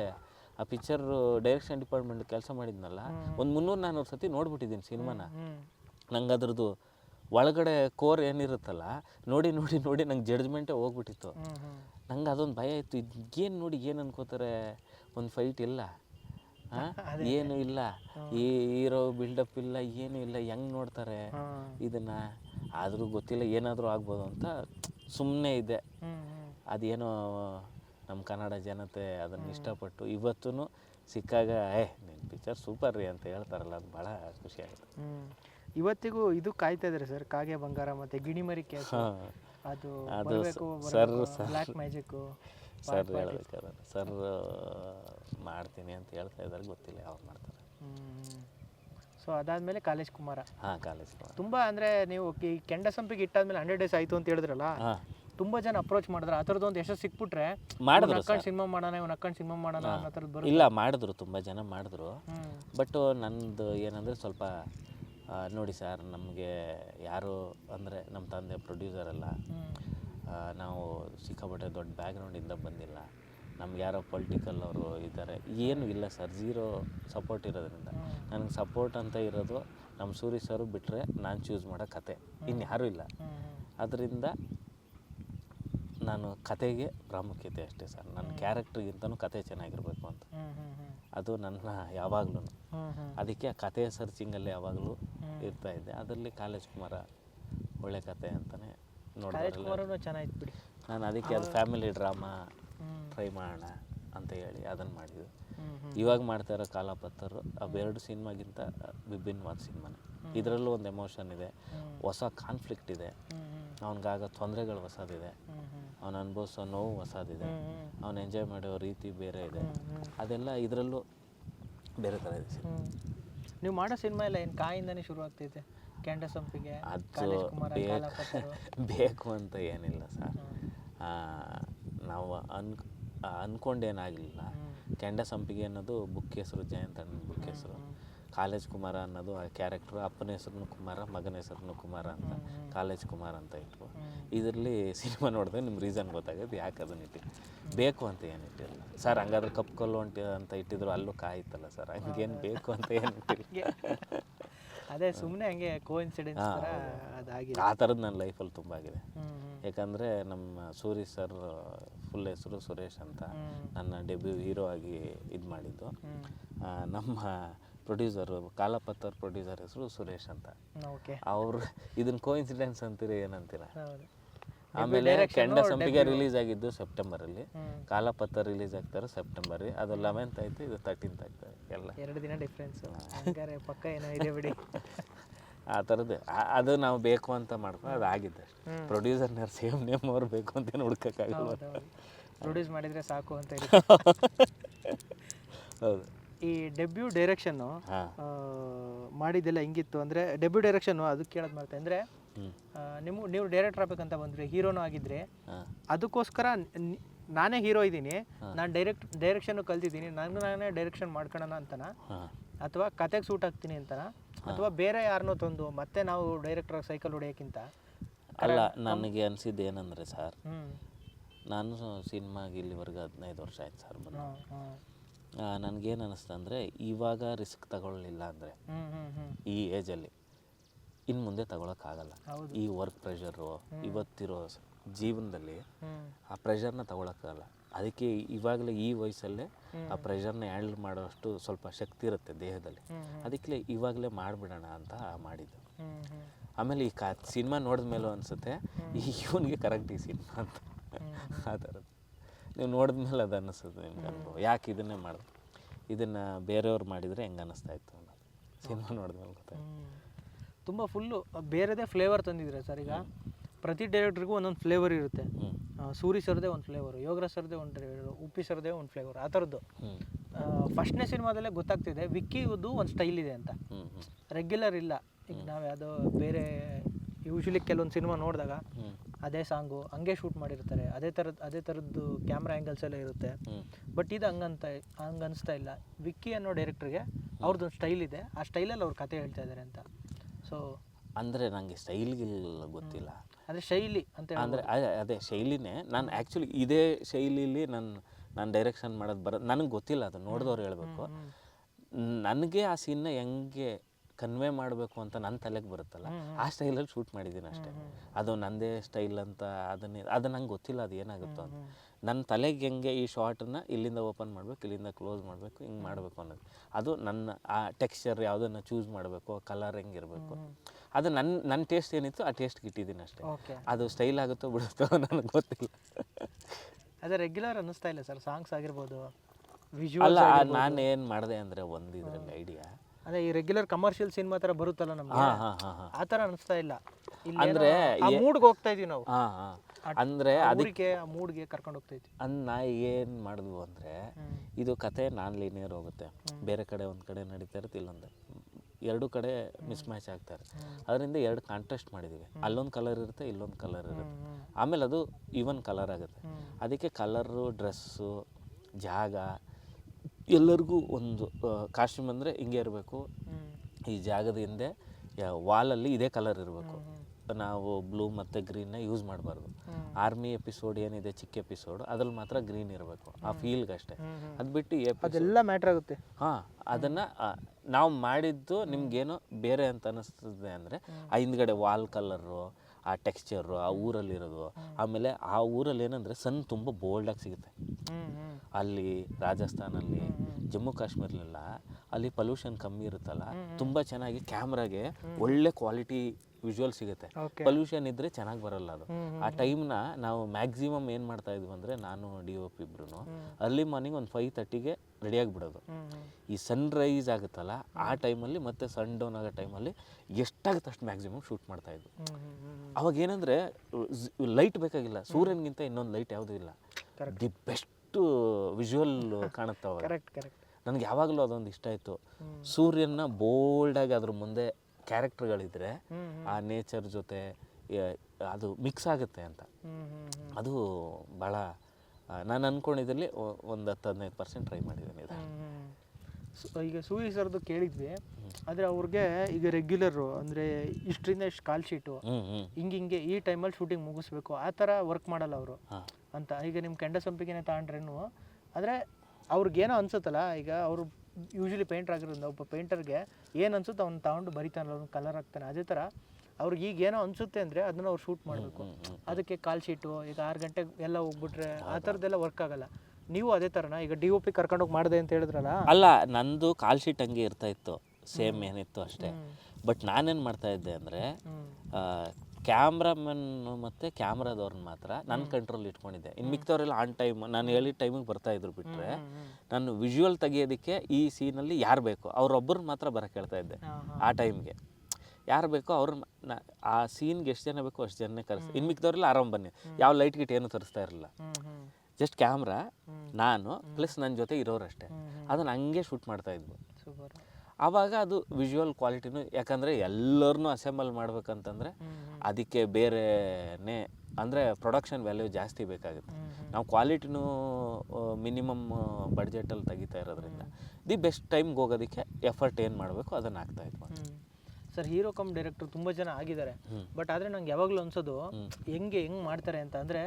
ಆ ಪಿಕ್ಚರ್ ಡೈರೆಕ್ಷನ್ ಡಿಪಾರ್ಟ್ಮೆಂಟ್ ಕೆಲಸ ಮಾಡಿದ್ನಲ್ಲ ಒಂದು ಮುನ್ನೂರು ನಾನ್ನೂರು ಸತಿ ನೋಡ್ಬಿಟ್ಟಿದ್ದೀನಿ ಸಿನಿಮಾನ. ನಂಗೆ ಅದ್ರದ್ದು ಒಳಗಡೆ ಕೋರ್ ಏನಿರುತ್ತಲ್ಲ ನೋಡಿ ನೋಡಿ ನೋಡಿ ನಂಗೆ ಜಡ್ಜ್ಮೆಂಟೇ ಹೋಗ್ಬಿಟ್ಟಿತ್ತು. ನಂಗೆ ಅದೊಂದು ಭಯ ಇತ್ತು. ಇದು ಏನು ನೋಡಿ ಏನು ಅನ್ಕೋತಾರೆ? ಒಂದು ಫೈಟ್ ಇಲ್ಲ? [laughs] ಏನು ಇಲ್ಲ. ಈ ಹೀರೋ ಬಿಲ್ಡಪ್ ಇಲ್ಲ ಏನು ಇಲ್ಲ ಹೆಂಗ್ ನೋಡ್ತಾರೆ? ಇದನ್ನ ಆದ್ರೂ ಗೊತ್ತಿಲ್ಲ ಏನಾದರೂ ಆಗ್ಬೋದು ಅಂತ ಸುಮ್ಮನೆ ಇದ್ದೆ ಹ್ಞೂ ಅದೇನೋ ನಮ್ಮ ಕನ್ನಡ ಜನತೆ ಅದನ್ನು ಇಷ್ಟಪಟ್ಟು ಇವತ್ತೂ ಸಿಕ್ಕಾಗ ಏ ನಿನ್ನ ಪಿಕ್ಚರ್ ಸೂಪರ್ ರೀ ಅಂತ ಹೇಳ್ತಾರಲ್ಲ ಅದು ಭಾಳ ಖುಷಿ ಆಗುತ್ತೆ. ಇವತ್ತಿಗೂ ಇದು ಕಾಯ್ತಾ ಇದ್ರೆ ಸರ್ ಕಾಗೆ ಬಂಗಾರ ಮತ್ತೆ ಗಿಣಿಮರಿ ಕ್ಯಾಚ್ ಅದು ಸರ್ ಬ್ಲ್ಯಾಕ್ ಮ್ಯಾಜಿಕ್ಕು ಸರ್ ಹೇಳ್ಬೇಕಾದ್ರೆ ಸರ್ ಮಾಡ್ತೀನಿ ಅಂತ ಹೇಳ್ತಾ ಇದ್ದಾರೆ. ಗೊತ್ತಿಲ್ಲ ಯಾವಾಗ ಮಾಡ್ತಾರೆ. ಸೊ ಅದಾದ್ಮೇಲೆ ಕಾಲೇಜ್ ಕುಮಾರ. ಹಾಂ ಕಾಲೇಜ್ ತುಂಬ ಅಂದರೆ ನೀವು ಈ ಕೆಂಡ ಸಂಪಿಗೆ ಇಟ್ಟಾದ್ಮೇಲೆ ಹಂಡ್ರೆಡ್ ಡೇಸ್ ಆಯಿತು ಅಂತ ಹೇಳಿದ್ರಲ್ಲ ಹಾಂ. ತುಂಬ ಜನ ಅಪ್ರೋಚ್ ಮಾಡಿದ್ರೆ. ಆ ಥರದ್ದು ಒಂದು ಯಶಸ್ಸು ಸಿಕ್ಬಿಟ್ರೆ ಮಾಡಿದ್ರು ಅಕ್ಕಂಡು ಸಿನಿಮಾ ಮಾಡೋಣ ಇವ್ನು ಅಕ್ಕಂಡು ಸಿನಿಮಾ ಮಾಡೋಣ ಅನ್ನೋ ಥರದ್ದು ಬರುತ್ತೆ. ಇಲ್ಲ ಮಾಡಿದ್ರು ತುಂಬ ಜನ ಮಾಡಿದ್ರು. ಬಟ್ ನಂದು ಏನಂದರೆ ಸ್ವಲ್ಪ ನೋಡಿ ಸರ್ ನಮಗೆ ಯಾರು ಅಂದರೆ ನಮ್ಮ ತಂದೆ ಪ್ರೊಡ್ಯೂಸರ್ ಅಲ್ಲ ನಾವು ಸಿಕ್ಕಾಪಟ್ಟೆ ದೊಡ್ಡ ಬ್ಯಾಕ್ಗ್ರೌಂಡಿಂದ ಬಂದಿಲ್ಲ. ನಮ್ಗೆ ಯಾರೋ ಪೊಲಿಟಿಕಲ್ ಅವರು ಇದ್ದಾರೆ. ಏನೂ ಇಲ್ಲ ಸರ್ ಝೀರೋ ಸಪೋರ್ಟ್ ಇರೋದ್ರಿಂದ. ನನಗೆ ಸಪೋರ್ಟ್ ಅಂತ ಇರೋದು ನಮ್ಮ ಸೂರಿ ಸರ್ ಬಿಟ್ಟರೆ ನಾನು ಚೂಸ್ ಮಾಡೋ ಕತೆ. ಇನ್ಯಾರೂ ಇಲ್ಲ. ಅದರಿಂದ ನಾನು ಕತೆಗೆ ಪ್ರಾಮುಖ್ಯತೆ ಅಷ್ಟೇ ಸರ್. ನನ್ನ ಕ್ಯಾರೆಕ್ಟ್ರಿಗಿಂತನೂ ಕತೆ ಚೆನ್ನಾಗಿರಬೇಕು ಅಂತ. ಅದು ನನ್ನ ಯಾವಾಗಲೂ ಅದಕ್ಕೆ ಆ ಕತೆ ಸರ್ಚಿಂಗಲ್ಲಿ ಯಾವಾಗಲೂ ಇರ್ತಾ ಇದ್ದೆ. ಅದರಲ್ಲಿ ಕಾಲೇಜ್ ಕುಮಾರ ಒಳ್ಳೆ ಕತೆ ಅಂತಲೇ ಕಾಲೇಜ್ ಕುಮಾರನು ಚೆನ್ನಾಗಿತ್ತು ಬಿಡಿ. ನಾನು ಅದಕ್ಕೆ ಅದು ಫ್ಯಾಮಿಲಿ ಡ್ರಾಮಾ ಟ್ರೈ ಮಾಡೋಣ ಅಂತ ಹೇಳಿ ಅದನ್ನು ಮಾಡಿದ್ವಿ ಇವಾಗ ಮಾಡ್ತಾ ಇರೋ ಕಾಲಾಪತ್ತರು ಅವೆರಡು ಸಿನಿಮಾಗಿಂತ ವಿಭಿನ್ನವಾದ ಸಿನಿಮಾನೇ. ಇದರಲ್ಲೂ ಒಂದು ಎಮೋಷನ್ ಇದೆ. ಹೊಸ ಕಾನ್ಫ್ಲಿಕ್ಟ್ ಇದೆ. ಅವನಿಗಾಗೋ ತೊಂದರೆಗಳು ಹೊಸದಿದೆ. ಅವನ ಅನುಭವಿಸೋ ನೋವು ಹೊಸದಿದೆ. ಅವನು ಎಂಜಾಯ್ ಮಾಡೋ ರೀತಿ ಬೇರೆ ಇದೆ. ಅದೆಲ್ಲ ಇದರಲ್ಲೂ ಬೇರೆ ಥರ ಇದೆ ಸಿನಿಮಾ. ನೀವು ಮಾಡೋ ಸಿನಿಮಾ ಎಲ್ಲ ಏನು ಕಾಯಿಂದನೇ ಶುರು ಆಗ್ತೈತೆ ಕೆಂಡ ಸಂಪಿಗೆ ಅದು ಬೇಕು [laughs] ಬೇಕು ಅಂತ ಏನಿಲ್ಲ ಸರ್. ನಾವು ಅನ್ ಅಂದ್ಕೊಂಡೇನಾಗಲಿಲ್ಲ ಕೆಂಡ ಸಂಪಿಗೆ ಅನ್ನೋದು ಬುಕ್ ಹೆಸರು ಜಯಂತ ಅಣ್ಣನ ಬುಕ್ ಹೆಸರು. ಕಾಲೇಜ್ ಕುಮಾರ ಅನ್ನೋದು ಆ ಕ್ಯಾರೆಕ್ಟ್ರು ಅಪ್ಪನ ಹೆಸರು ಕುಮಾರ ಮಗನ ಹೆಸರು ಕುಮಾರ ಅಂತ. ಕಾಲೇಜ್ ಕುಮಾರ ಅಂತ ಇಟ್ರು. ಇದರಲ್ಲಿ ಸಿನಿಮಾ ನೋಡಿದ್ರೆ ನಿಮ್ಮ ರೀಸನ್ ಗೊತ್ತಾಗುತ್ತೆ ಯಾಕೆ ಅದನ್ನ ಇಟ್ಟಿದ್ದು ಬೇಕು ಅಂತ ಏನು ಇಟ್ಟಿರಲಿಲ್ಲ ಸರ್ ಹಂಗಾದ್ರೆ ಕಪ್ ಕಲ್ಲು ಅಂತ ಇಟ್ಟಿದ್ರು ಅಲ್ಲೂ ಕಾಯ್ತಲ್ಲ ಸರ್. ಹಂಗೇನು ಬೇಕು ಅಂತ ಏನು ಇಟ್ಟಿಲ್ಲ. [laughs] ಅದೇ ಸುಮ್ಮನೆ ಹಂಗೆ ಕೋ ಇನ್ಸಿಡೆನ್ಸ್ ಥರ ಅದಾಗಿದೆ. ಆ ಥರದ್ದು ನನ್ನ ಲೈಫಲ್ಲಿ ತುಂಬ ಆಗಿದೆ. ಯಾಕಂದರೆ ನಮ್ಮ ಸೂರಿ ಸರ್ ಫುಲ್ ಹೆಸರು ಸುರೇಶ್ ಅಂತ ನನ್ನ ಡೆಬ್ಯೂ ಹೀರೋ ಆಗಿ ಇದು ಮಾಡಿದ್ದು. ನಮ್ಮ ಪ್ರೊಡ್ಯೂಸರ್ ಕಾಲಪತ್ತರ್ ಪ್ರೊಡ್ಯೂಸರ್ ಹೆಸರು ಸುರೇಶ್ ಅಂತ. ಓಕೆ. ಅವರು ಇದನ್ನ ಕೋ ಇನ್ಸಿಡೆನ್ಸ್ ಅಂತೀರಿ ಏನಂತೀರ? ಆಮೇಲೆ ಕೆಂಡ ಸಂಪಿಗೆ ರಿಲೀಸ್ ಆಗಿದ್ದು ಸೆಪ್ಟೆಂಬರ್ ಅಲ್ಲಿ. ಕಾಲಪತ್ರ ರಿಲೀಸ್ ಆಗ್ತಾರೆ ಸೆಪ್ಟೆಂಬರ್ ಅದು ಲೆವೆಂತ್ ಆಯ್ತು ಇದು ತರ್ಟೀನ್ತ್ ಆಗ್ತದೆ ಎಲ್ಲ. ಎರಡು ದಿನ ಡಿಫ್ರೆನ್ಸ್ ಪಕ್ಕ ಏನೋ ಇದೆ ಬಿಡಿ. [laughs] ಆ ಥರದ್ದು ಅದು ನಾವು ಬೇಕು ಅಂತ ಮಾಡ್ಕೊಂಡು ಅದು ಆಗಿದೆ ಪ್ರೊಡ್ಯೂಸರ್ ಪ್ರೊಡ್ಯೂಸರ್ನ ಸೇಮ್ ನೇಮ್ ಅವ್ರು ಬೇಕು ಅಂತೇನು ಹುಡ್ಕೋಕ್ಕಾಗಲ್ಲ. ಪ್ರೊಡ್ಯೂಸ್ ಮಾಡಿದರೆ ಸಾಕು ಅಂತ ಹೇಳಿ [laughs] ಹೌದು. ಈ ಡೆಬ್ಯೂ ಡೈರೆಕ್ಷನ್ನು ಮಾಡಿದ್ದೆಲ್ಲ ಹಿಂಗಿತ್ತು ಅಂದರೆ ಡೆಬ್ಯೂ ಡೈರೆಕ್ಷನ್ನು ಅದು ಕೇಳೋದು ಮಾಡ್ತೆ ಅಂದರೆ ನಿಮ್ಮ ನೀವು ಡೈರೆಕ್ಟರ್ ಆಗ್ಬೇಕಂತ ಬಂದ್ರಿ ಹೀರೋನು ಆಗಿದ್ರೆ ಅದಕ್ಕೋಸ್ಕರ ನಾನೇ ಹೀರೋ ಇದ್ದೀನಿ. ನಾನು ಡೈರೆಕ್ಟ್ ಡೈರೆಕ್ಷನ್ ಕಲ್ತಿದ್ದೀನಿ. ನಾನು ನಾನೇ ಡೈರೆಕ್ಷನ್ ಮಾಡ್ಕೊಳ್ಳೋಣ ಅಂತನ? ಅಥವಾ ಕತೆಗೆ ಸೂಟ್ ಆಗ್ತೀನಿ ಅಂತನ? ಅಥವಾ ಬೇರೆ ಯಾರನ್ನೋ ತಂದು ಮತ್ತೆ ನಾವು ಡೈರೆಕ್ಟರ್ ಸೈಕಲ್ ಹೊಡೆಯೋಕ್ಕಿಂತ ಅಲ್ಲ ನನಗೆ ಅನಿಸಿದ್ದು ಏನಂದರೆ ಸರ್ ನಾನು ಸಿನಿಮಾಗೆ ಇಲ್ಲಿವರೆಗೆ ಹದಿನೈದು ವರ್ಷ ಆಯ್ತು ಸರ್ ಬಂದು. ನನಗೇನು ಅನ್ನಿಸ್ತು ಅಂದರೆ ಇವಾಗ ರಿಸ್ಕ್ ತಗೊಳ್ಳಿಲ್ಲ ಅಂದರೆ ಈ ಏಜಲ್ಲಿ ಇನ್ನು ಮುಂದೆ ತಗೊಳಕ್ಕಾಗಲ್ಲ. ಈ ವರ್ಕ್ ಪ್ರೆಷರು ಇವತ್ತಿರೋ ಜೀವನದಲ್ಲಿ ಆ ಪ್ರೆಷರ್ನ ತಗೊಳಕ್ಕಾಗಲ್ಲ ಅದಕ್ಕೆ ಇವಾಗಲೇ ಈ ವಯಸ್ಸಲ್ಲೇ ಆ ಪ್ರೆಷರ್ನ ಹ್ಯಾಂಡಲ್ ಮಾಡೋಷ್ಟು ಸ್ವಲ್ಪ ಶಕ್ತಿ ಇರುತ್ತೆ ದೇಹದಲ್ಲಿ. ಅದಕ್ಕೆ ಇವಾಗಲೇ ಮಾಡಿಬಿಡೋಣ ಅಂತ ಮಾಡಿದ್ದು. ಆಮೇಲೆ ಈ ಕಾ ಸಿನಿಮಾ ನೋಡಿದ ಮೇಲೂ ಅನಿಸುತ್ತೆ ಇವನಿಗೆ ಕರೆಕ್ಟ್ ಈ ಸಿನಿಮಾ ಅಂತ. ಆ ಥರದ್ದು. ನೀವು ನೋಡಿದ್ಮೇಲೆ ಅದು ಅನ್ನಿಸುತ್ತೆ ನಿಮ್ಗೆ ಅನುಭವ. ಯಾಕೆ ಇದನ್ನೇ ಮಾಡಿದೆ? ಇದನ್ನು ಬೇರೆಯವ್ರು ಮಾಡಿದರೆ ಹೆಂಗೆ ಅನ್ನಿಸ್ತಾ ಇತ್ತು ಅನ್ನೋದು. ಸಿನಿಮಾ ನೋಡಿದ್ಮೇಲೆ ಗೊತ್ತಾಯ್ತು. ತುಂಬ ಫುಲ್ಲು ಬೇರೆದೇ ಫ್ಲೇವರ್ ತಂದಿದ್ರೆ ಸರ್ ಈಗ ಪ್ರತಿ ಡೈರೆಕ್ಟ್ರಿಗೂ ಒಂದೊಂದು ಫ್ಲೇವರ್ ಇರುತ್ತೆ. ಸೂರಿ ಸರ್ದೇ ಒಂದು ಫ್ಲೇವರು ಯೋಗರಾಜ್ ಸರ್ದೇ ಒಂದು ಫ್ಲೇವರ್ ಉಪ್ಪಿ ಸರ್ದೇ ಒಂದು ಫ್ಲೇವರ್ ಆ ಥರದ್ದು ಫಸ್ಟ್ನೇ ಸಿನಿಮಾದಲ್ಲೇ ಗೊತ್ತಾಗ್ತಿದೆ ವಿಕ್ಕಿದು ಒಂದು ಸ್ಟೈಲ್ ಇದೆ ಅಂತ. ರೆಗ್ಯುಲರ್ ಇಲ್ಲ. ಈಗ ನಾವು ಯಾವುದೋ ಬೇರೆ ಯೂಶ್ವಲಿ ಕೆಲವೊಂದು ಸಿನಿಮಾ ನೋಡಿದಾಗ ಅದೇ ಸಾಂಗು ಹಂಗೆ ಶೂಟ್ ಮಾಡಿರ್ತಾರೆ. ಅದೇ ಥರದ್ದು ಅದೇ ಥರದ್ದು ಕ್ಯಾಮ್ರಾ ಆ್ಯಂಗಲ್ಸ್ ಎಲ್ಲ ಇರುತ್ತೆ. ಬಟ್ ಇದು ಹಂಗಂತ ಹಂಗೆ ಅನಿಸ್ತಾ ಇಲ್ಲ. ವಿಕ್ಕಿ ಅನ್ನೋ ಡೈರೆಕ್ಟ್ರಿಗೆ ಅವ್ರದ್ದೊಂದು ಸ್ಟೈಲ್ ಇದೆ. ಆ ಸ್ಟೈಲಲ್ಲಿ ಅವ್ರು ಕತೆ ಹೇಳ್ತಾ ಇದ್ದಾರೆ ಅಂತ. ಸೊ ಅಂದರೆ ನನಗೆ ಸ್ಟೈಲ್ಗಿಲ್ಲ ಗೊತ್ತಿಲ್ಲ. ಅಂದರೆ ಶೈಲಿ ಅಂತ ಅಂದರೆ ಅದೇ ಅದೇ ಶೈಲಿನೇ ನಾನು ಆ್ಯಕ್ಚುಲಿ ಇದೇ ಶೈಲಿಲಿ ನಾನು ನಾನು ಡೈರೆಕ್ಷನ್ ಮಾಡೋದು ಬರೋದು ನನಗೆ ಗೊತ್ತಿಲ್ಲ ಅದು ನೋಡಿದವ್ರು ಹೇಳಬೇಕು. ನನಗೆ ಆ ಸೀನ್ನ ಹೆಂಗೆ ಕನ್ವೆ ಮಾಡಬೇಕು ಅಂತ ನನ್ನ ತಲೆಗೆ ಬರುತ್ತಲ್ಲ ಆ ಸ್ಟೈಲಲ್ಲಿ ಶೂಟ್ ಮಾಡಿದ್ದೀನಿ ಅಷ್ಟೇ. ಅದು ನನ್ನದೇ ಸ್ಟೈಲ್ ಅಂತ ಅದನ್ನೇ ಅದು ನಂಗೆ ಗೊತ್ತಿಲ್ಲ ಅದು ಏನಾಗುತ್ತೋ ಅಂತ. ನನ್ನ ತಲೆಗೆ ಹೆಂಗೆ ಈ ಶಾರ್ಟನ್ನ ಇಲ್ಲಿಂದ ಓಪನ್ ಮಾಡಬೇಕು ಇಲ್ಲಿಂದ ಕ್ಲೋಸ್ ಮಾಡಬೇಕು ಹಿಂಗೆ ಮಾಡಬೇಕು ಅನ್ನೋದು. ಅದು ನನ್ನ ಆ ಟೆಕ್ಸ್ಚರ್ ಯಾವುದನ್ನು ಚೂಸ್ ಮಾಡಬೇಕು ಕಲರ್ ಹೆಂಗಿರಬೇಕು ಅದು ನನ್ನ ನನ್ನ ಟೇಸ್ಟ್ ಏನಿತ್ತು ಆ ಟೇಸ್ಟ್ಗೆ ಇಟ್ಟಿದ್ದೀನಿ ಅಷ್ಟೇ. ಓಕೆ. ಅದು ಸ್ಟೈಲ್ ಆಗುತ್ತೋ ಬಿಡುತ್ತೋ [laughs] ನನಗೆ ಗೊತ್ತಿಲ್ಲ. ಅದೇ ರೆಗ್ಯುಲರ್ ಅನ್ನಿಸ್ತಾ ಇಲ್ಲ ಸರ್ ಸಾಂಗ್ಸ್ ಆಗಿರ್ಬೋದು ವಿಜುವಲ್ ಅಲ್ಲ ನಾನು ಏನು ಮಾಡಿದೆ ಅಂದರೆ ಒಂದು ಇದರಲ್ಲಿ ಐಡಿಯಾ ಅದೇ ಈ ರೆಗ್ಯುಲರ್ ಕಮರ್ಷಿಯಲ್ ಸಿನಿಮಾ ಥರ ಬರುತ್ತಲ್ಲ ನಮ್ಗೆ? ಆ ಥರ ಅನಿಸ್ತಾ ಇಲ್ಲ. ಅಂದರೆ ಮೂಡ್ಗೆ ಹೋಗ್ತಾ ಇದೀವಿ ನಾವು. ಹಾಂ ಹಾಂ. ಅಂದರೆ ಅದಕ್ಕೆ ಮೂಡ್ಗೆ ಕರ್ಕೊಂಡು ಹೋಗ್ತೈತಿ. ಅಂದ್ ನಾ ಏನು ಮಾಡಿದ್ವು ಅಂದರೆ ಇದು ಕತೆ ನಾನ್ ಲೀನಿಯರ್ ಹೋಗುತ್ತೆ. ಬೇರೆ ಕಡೆ ಒಂದು ಕಡೆ ನಡೀತಾ ಇರುತ್ತೆ ಇಲ್ಲೊಂದು. ಎರಡು ಕಡೆ ಮಿಸ್ ಮ್ಯಾಚ್ ಆಗ್ತಾರೆ. ಅದರಿಂದ ಎರಡು ಕಾಂಟ್ರಾಸ್ಟ್ ಮಾಡಿದ್ದೀವಿ ಅಲ್ಲೊಂದು ಕಲರ್ ಇರುತ್ತೆ ಇಲ್ಲೊಂದು ಕಲರ್ ಇರುತ್ತೆ. ಆಮೇಲೆ ಅದು ಈವನ್ ಕಲರ್ ಆಗುತ್ತೆ. ಅದಕ್ಕೆ ಕಲರು ಡ್ರೆಸ್ಸು ಜಾಗ ಎಲ್ಲರಿಗೂ ಒಂದು ಕಾಸ್ಟ್ಯೂಮ್ ಅಂದರೆ ಹಿಂಗೆ ಇರಬೇಕು. ಈ ಜಾಗದ ಹಿಂದೆ ವಾಲಲ್ಲಿ ಇದೇ ಕಲರ್ ಇರಬೇಕು. ನಾವು ಬ್ಲೂ ಮತ್ತು ಗ್ರೀನ್ನ ಯೂಸ್ ಮಾಡಬಾರ್ದು. ಆರ್ಮಿ ಎಪಿಸೋಡ್ ಏನಿದೆ ಚಿಕ್ಕ ಎಪಿಸೋಡ್ ಅದ್ರಲ್ಲಿ ಮಾತ್ರ ಗ್ರೀನ್ ಇರಬೇಕು. ಆ ಫೀಲ್ಗೆ ಅಷ್ಟೇ. ಅದು ಬಿಟ್ಟು ಅದೆಲ್ಲ ಮ್ಯಾಟ್ರ್ ಆಗುತ್ತೆ. ಹಾಂ ಅದನ್ನು ನಾವು ಮಾಡಿದ್ದು ನಿಮ್ಗೇನೋ ಬೇರೆ ಅಂತ ಅನ್ನಿಸ್ತದೆ ಅಂದರೆ ಆ ಹಿಂದ್ಗಡೆ ವಾಲ್ ಕಲರು ಆ ಟೆಕ್ಸ್ಚರು ಆ ಊರಲ್ಲಿರೋದು ಆಮೇಲೆ ಆ ಊರಲ್ಲಿ ಏನಂದರೆ ಸನ್ ತುಂಬ ಬೋಲ್ಡಾಗಿ ಸಿಗುತ್ತೆ. ಅಲ್ಲಿ ರಾಜಸ್ಥಾನಲ್ಲಿ ಜಮ್ಮು ಕಾಶ್ಮೀರಲೆಲ್ಲ ಅಲ್ಲಿ ಪೊಲ್ಯೂಷನ್ ಕಮ್ಮಿ ಇರುತ್ತಲ್ಲ ತುಂಬ ಚೆನ್ನಾಗಿ ಕ್ಯಾಮ್ರಾಗೆ ಒಳ್ಳೆ ಕ್ವಾಲಿಟಿ ವಿಜುವಲ್ ಸಿಗುತ್ತೆ. ಪೊಲ್ಯೂಷನ್ ಇದ್ದರೆ ಚೆನ್ನಾಗಿ ಬರಲ್ಲ ಅದು. ಆ ಟೈಮ್ನ ನಾವು ಮ್ಯಾಕ್ಸಿಮಮ್ ಏನು ಮಾಡ್ತಾ ಇದ್ವಿ ಅಂದರೆ ನಾನು ಡಿ ಒ ಪಿ ಇಬ್ರು ಅರ್ಲಿ ಮಾರ್ನಿಂಗ್ ಒಂದು ಫೈವ್ ತರ್ಟಿಗೆ ರೆಡಿಯಾಗಿ ಬಿಡೋದು ಈ ಸನ್ ರೈಸ್ ಆಗುತ್ತಲ್ಲ ಆ ಟೈಮಲ್ಲಿ ಮತ್ತೆ ಸನ್ ಡೌನ್ ಆಗೋ ಟೈಮಲ್ಲಿ ಎಷ್ಟಾಗುತ್ತೆ ಅಷ್ಟು ಮ್ಯಾಕ್ಸಿಮಮ್ ಶೂಟ್ ಮಾಡ್ತಾ ಇದ್ವಿ. ಅವಾಗ ಏನಂದರೆ ಲೈಟ್ ಬೇಕಾಗಿಲ್ಲ ಸೂರ್ಯನಿಗಿಂತ ಇನ್ನೊಂದು ಲೈಟ್ ಯಾವುದೂ ಇಲ್ಲ. ದಿ ಬೆಸ್ಟ್ ವಿಜುವಲ್ ಕಾಣುತ್ತೆ ಅವಾಗ. ಕರೆಕ್ಟ್ ನನಗೆ ಯಾವಾಗಲೂ ಅದೊಂದು ಇಷ್ಟ ಆಯಿತು. ಸೂರ್ಯನ ಬೋಲ್ಡಾಗಿ ಅದ್ರ ಮುಂದೆ ಕ್ಯಾರೆಕ್ಟರ್ಗಳಿದ್ರೆ ಆ ನೇಚರ್ ಜೊತೆ ಅದು ಮಿಕ್ಸ್ ಆಗುತ್ತೆ ಅಂತ. ಅದು ಭಾಳ ನಾನು ಅಂದ್ಕೊಂಡಿದ್ದಲ್ಲಿ ಒಂದು ಹತ್ತು ಹದಿನೈದು ಪರ್ಸೆಂಟ್ ಟ್ರೈ ಮಾಡಿದ್ದೀನಿ ಇದು ಈಗ ಸೂಯಿ ಸರ್ದು ಕೇಳಿದ್ವಿ. ಆದರೆ ಅವ್ರಿಗೆ ಈಗ ರೆಗ್ಯುಲರು ಅಂದರೆ ಇಷ್ಟರಿಂದ ಇಷ್ಟು ಕಾಲ್ ಶೀಟು ಹಿಂಗೆ ಹಿಂಗೆ ಈ ಟೈಮಲ್ಲಿ ಶೂಟಿಂಗ್ ಮುಗಿಸ್ಬೇಕು ಆ ಥರ ವರ್ಕ್ ಮಾಡಲ್ಲ ಅವರು. ಅಂತ ಈಗ ನಿಮ್ಮ ಕೆಂಡ ಸಂಪಿಗೆನೇ ತಗೊಂಡ್ರೇನು ಆದರೆ ಅವ್ರಿಗೇನೋ ಅನ್ಸುತ್ತಲ್ಲ ಈಗ ಅವರು ಯೂಶ್ವಲಿ ಪೇಂಟರ್ ಆಗಿರೋದ್ರಿಂದ ಒಬ್ಬ ಪೇಂಟರ್ಗೆ ಏನು ಅನ್ಸುತ್ತೆ ಅವ್ನು ತಗೊಂಡು ಬರಿತಾನಲ್ಲ ಅವ್ನು ಕಲರ್ ಹಾಕ್ತಾನೆ. ಅದೇ ಥರ ಅವ್ರಿಗೆ ಈಗ ಏನೋ ಅನ್ಸುತ್ತೆ ಅಂದರೆ ಅದನ್ನು ಅವ್ರು ಶೂಟ್ ಮಾಡಬೇಕು. ಅದಕ್ಕೆ ಕಾಲ್ ಶೀಟು ಈಗ ಆರು ಗಂಟೆಗೆ ಎಲ್ಲ ಹೋಗ್ಬಿಟ್ರೆ ಆ ಥರದ್ದೆಲ್ಲ ವರ್ಕ್ ಆಗಲ್ಲ. ನೀವು ಅದೇ ಥರನ ಈಗ ಡಿ ಒ ಪಿ ಕರ್ಕೊಂಡೋಗಿ ಮಾಡಿದೆ ಅಂತ ಹೇಳಿದ್ರಲ್ಲ? ಅಲ್ಲ ನಂದು ಕಾಲ್ ಶೀಟ್ ಹಂಗೆ ಇರ್ತಾ ಇತ್ತು. ಸೇಮ್ ಏನಿತ್ತು ಅಷ್ಟೇ. ಬಟ್ ನಾನೇನು ಮಾಡ್ತಾ ಇದ್ದೆ ಅಂದರೆ ಕ್ಯಾಮ್ರಾಮನ್ ಮತ್ತು ಕ್ಯಾಮ್ರಾದವ್ರನ್ನ ಮಾತ್ರ ನನ್ನ ಕಂಟ್ರೋಲ್ ಇಟ್ಕೊಂಡಿದ್ದೆ. ಇನ್ ಮಿಕ್ದವರೆಲ್ಲ ಆನ್ ಟೈಮ್ ನಾನು ಹೇಳಿದ ಟೈಮಿಗೆ ಬರ್ತಾ ಇದ್ರು ಬಿಟ್ಟರೆ ನಾನು ವಿಜುವಲ್ ತೆಗಿಯೋದಕ್ಕೆ ಈ ಸೀನಲ್ಲಿ ಯಾರು ಬೇಕು ಅವ್ರೊಬ್ಬರನ್ನ ಮಾತ್ರ ಬರಕ್ಕೆ ಹೇಳ್ತಾ ಇದ್ದೆ ಆ ಟೈಮ್ಗೆ ಯಾರು ಬೇಕೋ ಅವ್ರನ್ನ ಆ ಸೀನ್ಗೆ ಎಷ್ಟು ಜನ ಬೇಕೋ ಅಷ್ಟು ಜನನೇ ಕರೆಸಿ ಇನ್ ಮಿಕ್ದವ್ರೆಲ್ಲ ಆರಾಮ್ ಬನ್ನಿ. ಯಾವ ಲೈಟ್ ಗಿಟ್ ಏನು ತರಿಸ್ತಾ ಇರಲಿಲ್ಲ. ಜಸ್ಟ್ ಕ್ಯಾಮ್ರಾ ನಾನು ಪ್ಲಸ್ ನನ್ನ ಜೊತೆ ಇರೋರಷ್ಟೇ. ಅದನ್ನು ಹಂಗೆ ಶೂಟ್ ಮಾಡ್ತಾ ಇದ್ವಿ. ಸೂಪರ್. ಆವಾಗ ಅದು ವಿಜುವಲ್ ಕ್ವಾಲಿಟಿನೂ ಯಾಕಂದರೆ ಎಲ್ಲರನ್ನೂ ಅಸೆಂಬಲ್ ಮಾಡ್ಬೇಕಂತಂದರೆ ಅದಕ್ಕೆ ಬೇರೆನೇ ಅಂದರೆ ಪ್ರೊಡಕ್ಷನ್ ವ್ಯಾಲ್ಯೂ ಜಾಸ್ತಿ ಬೇಕಾಗುತ್ತೆ. ನಾವು ಕ್ವಾಲಿಟಿನೂ ಮಿನಿಮಮ್ ಬಡ್ಜೆಟಲ್ಲಿ ತೆಗಿತಾ ಇರೋದ್ರಿಂದ ದಿ ಬೆಸ್ಟ್ ಟೈಮ್ಗೆ ಹೋಗೋದಕ್ಕೆ ಎಫರ್ಟ್ ಏನು ಮಾಡಬೇಕು ಅದನ್ನು ಆಗ್ತಾ ಇತ್ತು ಸರ್ ಹೀರೋ ಕಮ್ ಡೈರೆಕ್ಟರ್ ತುಂಬ ಜನ ಆಗಿದ್ದಾರೆ. ಬಟ್ ಆದರೆ ನಂಗೆ ಯಾವಾಗಲೂ ಅನ್ಸೋದು ಹೆಂಗೆ ಹೆಂಗೆ ಮಾಡ್ತಾರೆ ಅಂತ ಅಂದರೆ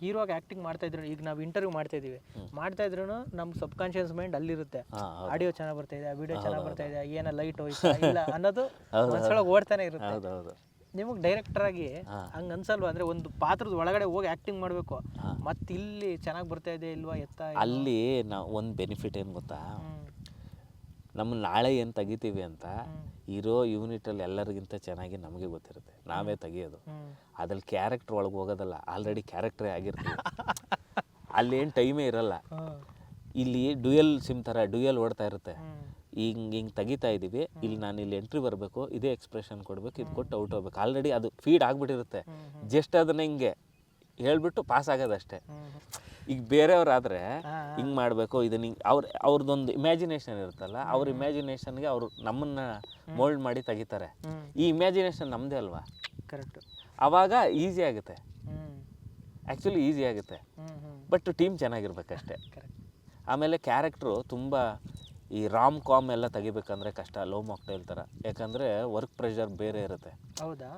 ಹೀರೋಗೆ ಆಕ್ಟಿಂಗ್ ಮಾಡ್ತಾ ಇದ್ರು ಈಗ ನಾವು ಇಂಟರ್ವ್ಯೂ ಮಾಡ್ತಾ ಇದೀವಿ. ಮಾಡ್ತಾ ಇದ್ರು ನಮ್ಮ ಸಬ್ ಕಾನ್ಷಿಯಸ್ ಮೈಂಡ್ ಅಲ್ಲಿರುತ್ತೆ ಇರುತ್ತೆ ಆಡಿಯೋ ಚೆನ್ನಾಗಿ ಬರ್ತಾ ಇದೆ ವಿಡಿಯೋ ಚೆನ್ನಾಗಿ ಬರ್ತಾ ಇದೆ ಏನ ಲೈಟ್ ಹೋಯ್ತು ಇಲ್ಲ [laughs] ಅನ್ನೋದು ಮನಸ್ಸೊಳಗೆ ಓಡ್ತಾನೆ ಇರುತ್ತೆ. ನಿಮಗೆ ಡೈರೆಕ್ಟರ್ ಆಗಿ ಹಂಗೆ ಅನ್ಸಲ್ವಾ? ಅಂದ್ರೆ ಒಂದು ಪಾತ್ರದ ಒಳಗಡೆ ಹೋಗಿ ಆಕ್ಟಿಂಗ್ ಮಾಡಬೇಕು. ಮತ್ತೆ ಇಲ್ಲಿ ಚೆನ್ನಾಗಿ ಬರ್ತಾ ಇದೆ ಇಲ್ವಾ ಎತ್ತ ಅಲ್ಲಿ ನಾವು ಒಂದು ಬೆನಿಫಿಟ್ ಏನು ಗೊತ್ತಾ? ಹ್ಮ್. ನಮ್ಮ ನಾಳೆ ಏನು ತೆಗಿತೀವಿ ಅಂತ ಇರೋ ಯೂನಿಟಲ್ಲಿ ಎಲ್ಲರಿಗಿಂತ ಚೆನ್ನಾಗಿ ನಮಗೆ ಗೊತ್ತಿರುತ್ತೆ. ನಾವೇ ತೆಗಿಯೋದು. ಅದ್ರಲ್ಲಿ ಕ್ಯಾರೆಕ್ಟರ್ ಒಳಗೆ ಹೋಗೋದಲ್ಲ ಆಲ್ರೆಡಿ ಕ್ಯಾರೆಕ್ಟ್ರೇ ಆಗಿರ್ತೀವಿ. ಅಲ್ಲೇನು ಏನು ಟೈಮೇ ಇರಲ್ಲ. ಇಲ್ಲಿ ಡ್ಯೂಯಲ್ ಸಿಮ್ ಥರ ಡ್ಯೂಯಲ್ ಓಡ್ತಾ ಇರುತ್ತೆ. ಹಿಂಗೆ ಹಿಂಗೆ ತೆಗಿತಾ ಇದ್ದೀವಿ ಇಲ್ಲಿ ನಾನು ಇಲ್ಲಿ ಎಂಟ್ರಿ ಬರಬೇಕು ಇದೇ ಎಕ್ಸ್ಪ್ರೆಷನ್ ಕೊಡಬೇಕು ಇದು ಕೊಟ್ಟು ಔಟ್ ಹೋಗ್ಬೇಕು. ಆಲ್ರೆಡಿ ಅದು ಫೀಡ್ ಆಗಿಬಿಟ್ಟಿರುತ್ತೆ. ಜಸ್ಟ್ ಅದನ್ನ ಹಿಂಗೆ ಹೇಳ್ಬಿಟ್ಟು ಪಾಸ್ ಆಗೋದಷ್ಟೇ. ಈಗ ಬೇರೆಯವ್ರಾದರೆ ಹಿಂಗೆ ಮಾಡಬೇಕು ಇದನ್ನ ಹಿಂಗೆ ಅವ್ರ ಅವ್ರದ್ದೊಂದು ಇಮ್ಯಾಜಿನೇಷನ್ ಇರುತ್ತಲ್ಲ ಅವ್ರ ಇಮ್ಯಾಜಿನೇಷನ್ಗೆ ಅವರು ನಮ್ಮನ್ನ ಮೋಲ್ಡ್ ಮಾಡಿ ತೆಗಿತಾರೆ. ಈ ಇಮ್ಯಾಜಿನೇಷನ್ ನಮ್ಮದೇ ಅಲ್ವಾ? ಕರೆಕ್ಟ್ ಆವಾಗ ಈಸಿ ಆಗುತ್ತೆ. ಆ್ಯಕ್ಚುಲಿ ಈಸಿ ಆಗುತ್ತೆ. ಬಟ್ ಟೀಮ್ ಚೆನ್ನಾಗಿರ್ಬೇಕಷ್ಟೇ. ಕರೆಕ್ಟ್ ಆಮೇಲೆ ಕ್ಯಾರೆಕ್ಟ್ರು ತುಂಬ ಈ ರಾಮ್ ಕಾಮ್ ಎಲ್ಲ ತೆಗಿಬೇಕಂದ್ರೆ ಕಷ್ಟ ಲೋ ಮಾಕ್ಟೈಲ್ ಥರ ಯಾಕಂದರೆ ವರ್ಕ್ ಪ್ರೆಷರ್ ಬೇರೆ ಇರುತ್ತೆ. ಹೌದಾ?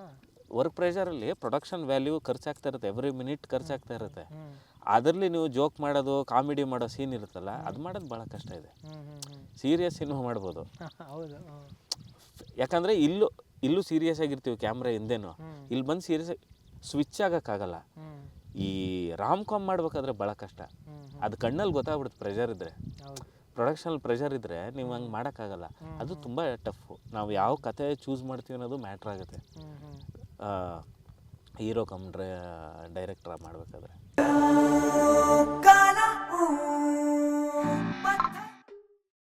ವರ್ಕ್ ಪ್ರೆಷರಲ್ಲಿ ಪ್ರೊಡಕ್ಷನ್ ವ್ಯಾಲ್ಯೂ ಖರ್ಚಾಗ್ತಾ ಇರುತ್ತೆ. ಎವ್ರಿ ಮಿನಿಟ್ ಖರ್ಚಾಗ್ತಾ ಇರುತ್ತೆ. ಅದರಲ್ಲಿ ನೀವು ಜೋಕ್ ಮಾಡೋದು ಕಾಮಿಡಿ ಮಾಡೋ ಸೀನ್ ಇರುತ್ತಲ್ಲ ಅದು ಮಾಡೋದು ಭಾಳ ಕಷ್ಟ ಇದೆ. ಸೀರಿಯಸ್ ಸಿನಿಮಾ ಮಾಡ್ಬೋದು. [laughs] ಯಾಕಂದರೆ ಇಲ್ಲೂ ಇಲ್ಲೂ ಸೀರಿಯಸ್ ಆಗಿರ್ತೀವಿ ಕ್ಯಾಮ್ರಾ ಹಿಂದೆನೂ. ಇಲ್ಲಿ ಬಂದು ಸೀರಿಯಸ್ ಸ್ವಿಚ್ ಆಗೋಕ್ಕಾಗಲ್ಲ. ಈ ರಾಮ್ ಕಾಮ್ ಮಾಡ್ಬೇಕಾದ್ರೆ ಭಾಳ ಕಷ್ಟ. ಅದು ಕಣ್ಣಲ್ಲಿ ಗೊತ್ತಾಗ್ಬಿಡುತ್ತೆ ಪ್ರೆಷರ್ ಇದ್ದರೆ ಪ್ರೊಡಕ್ಷನಲ್ಲಿ ಪ್ರೆಷರ್ ಇದ್ದರೆ ನೀವು ಹಂಗೆ ಮಾಡೋಕ್ಕಾಗಲ್ಲ. ಅದು ತುಂಬ ಟಫು ನಾವು ಯಾವ ಕತೆ ಚೂಸ್ ಮಾಡ್ತೀವಿ ಅನ್ನೋದು ಮ್ಯಾಟ್ರ್ ಆಗುತ್ತೆ. ಹೀರೋ ಕಮ್ ಡ್ರೈ ಡೈರೆಕ್ಟ್ರ ಮಾಡಬೇಕಾದ್ರೆ.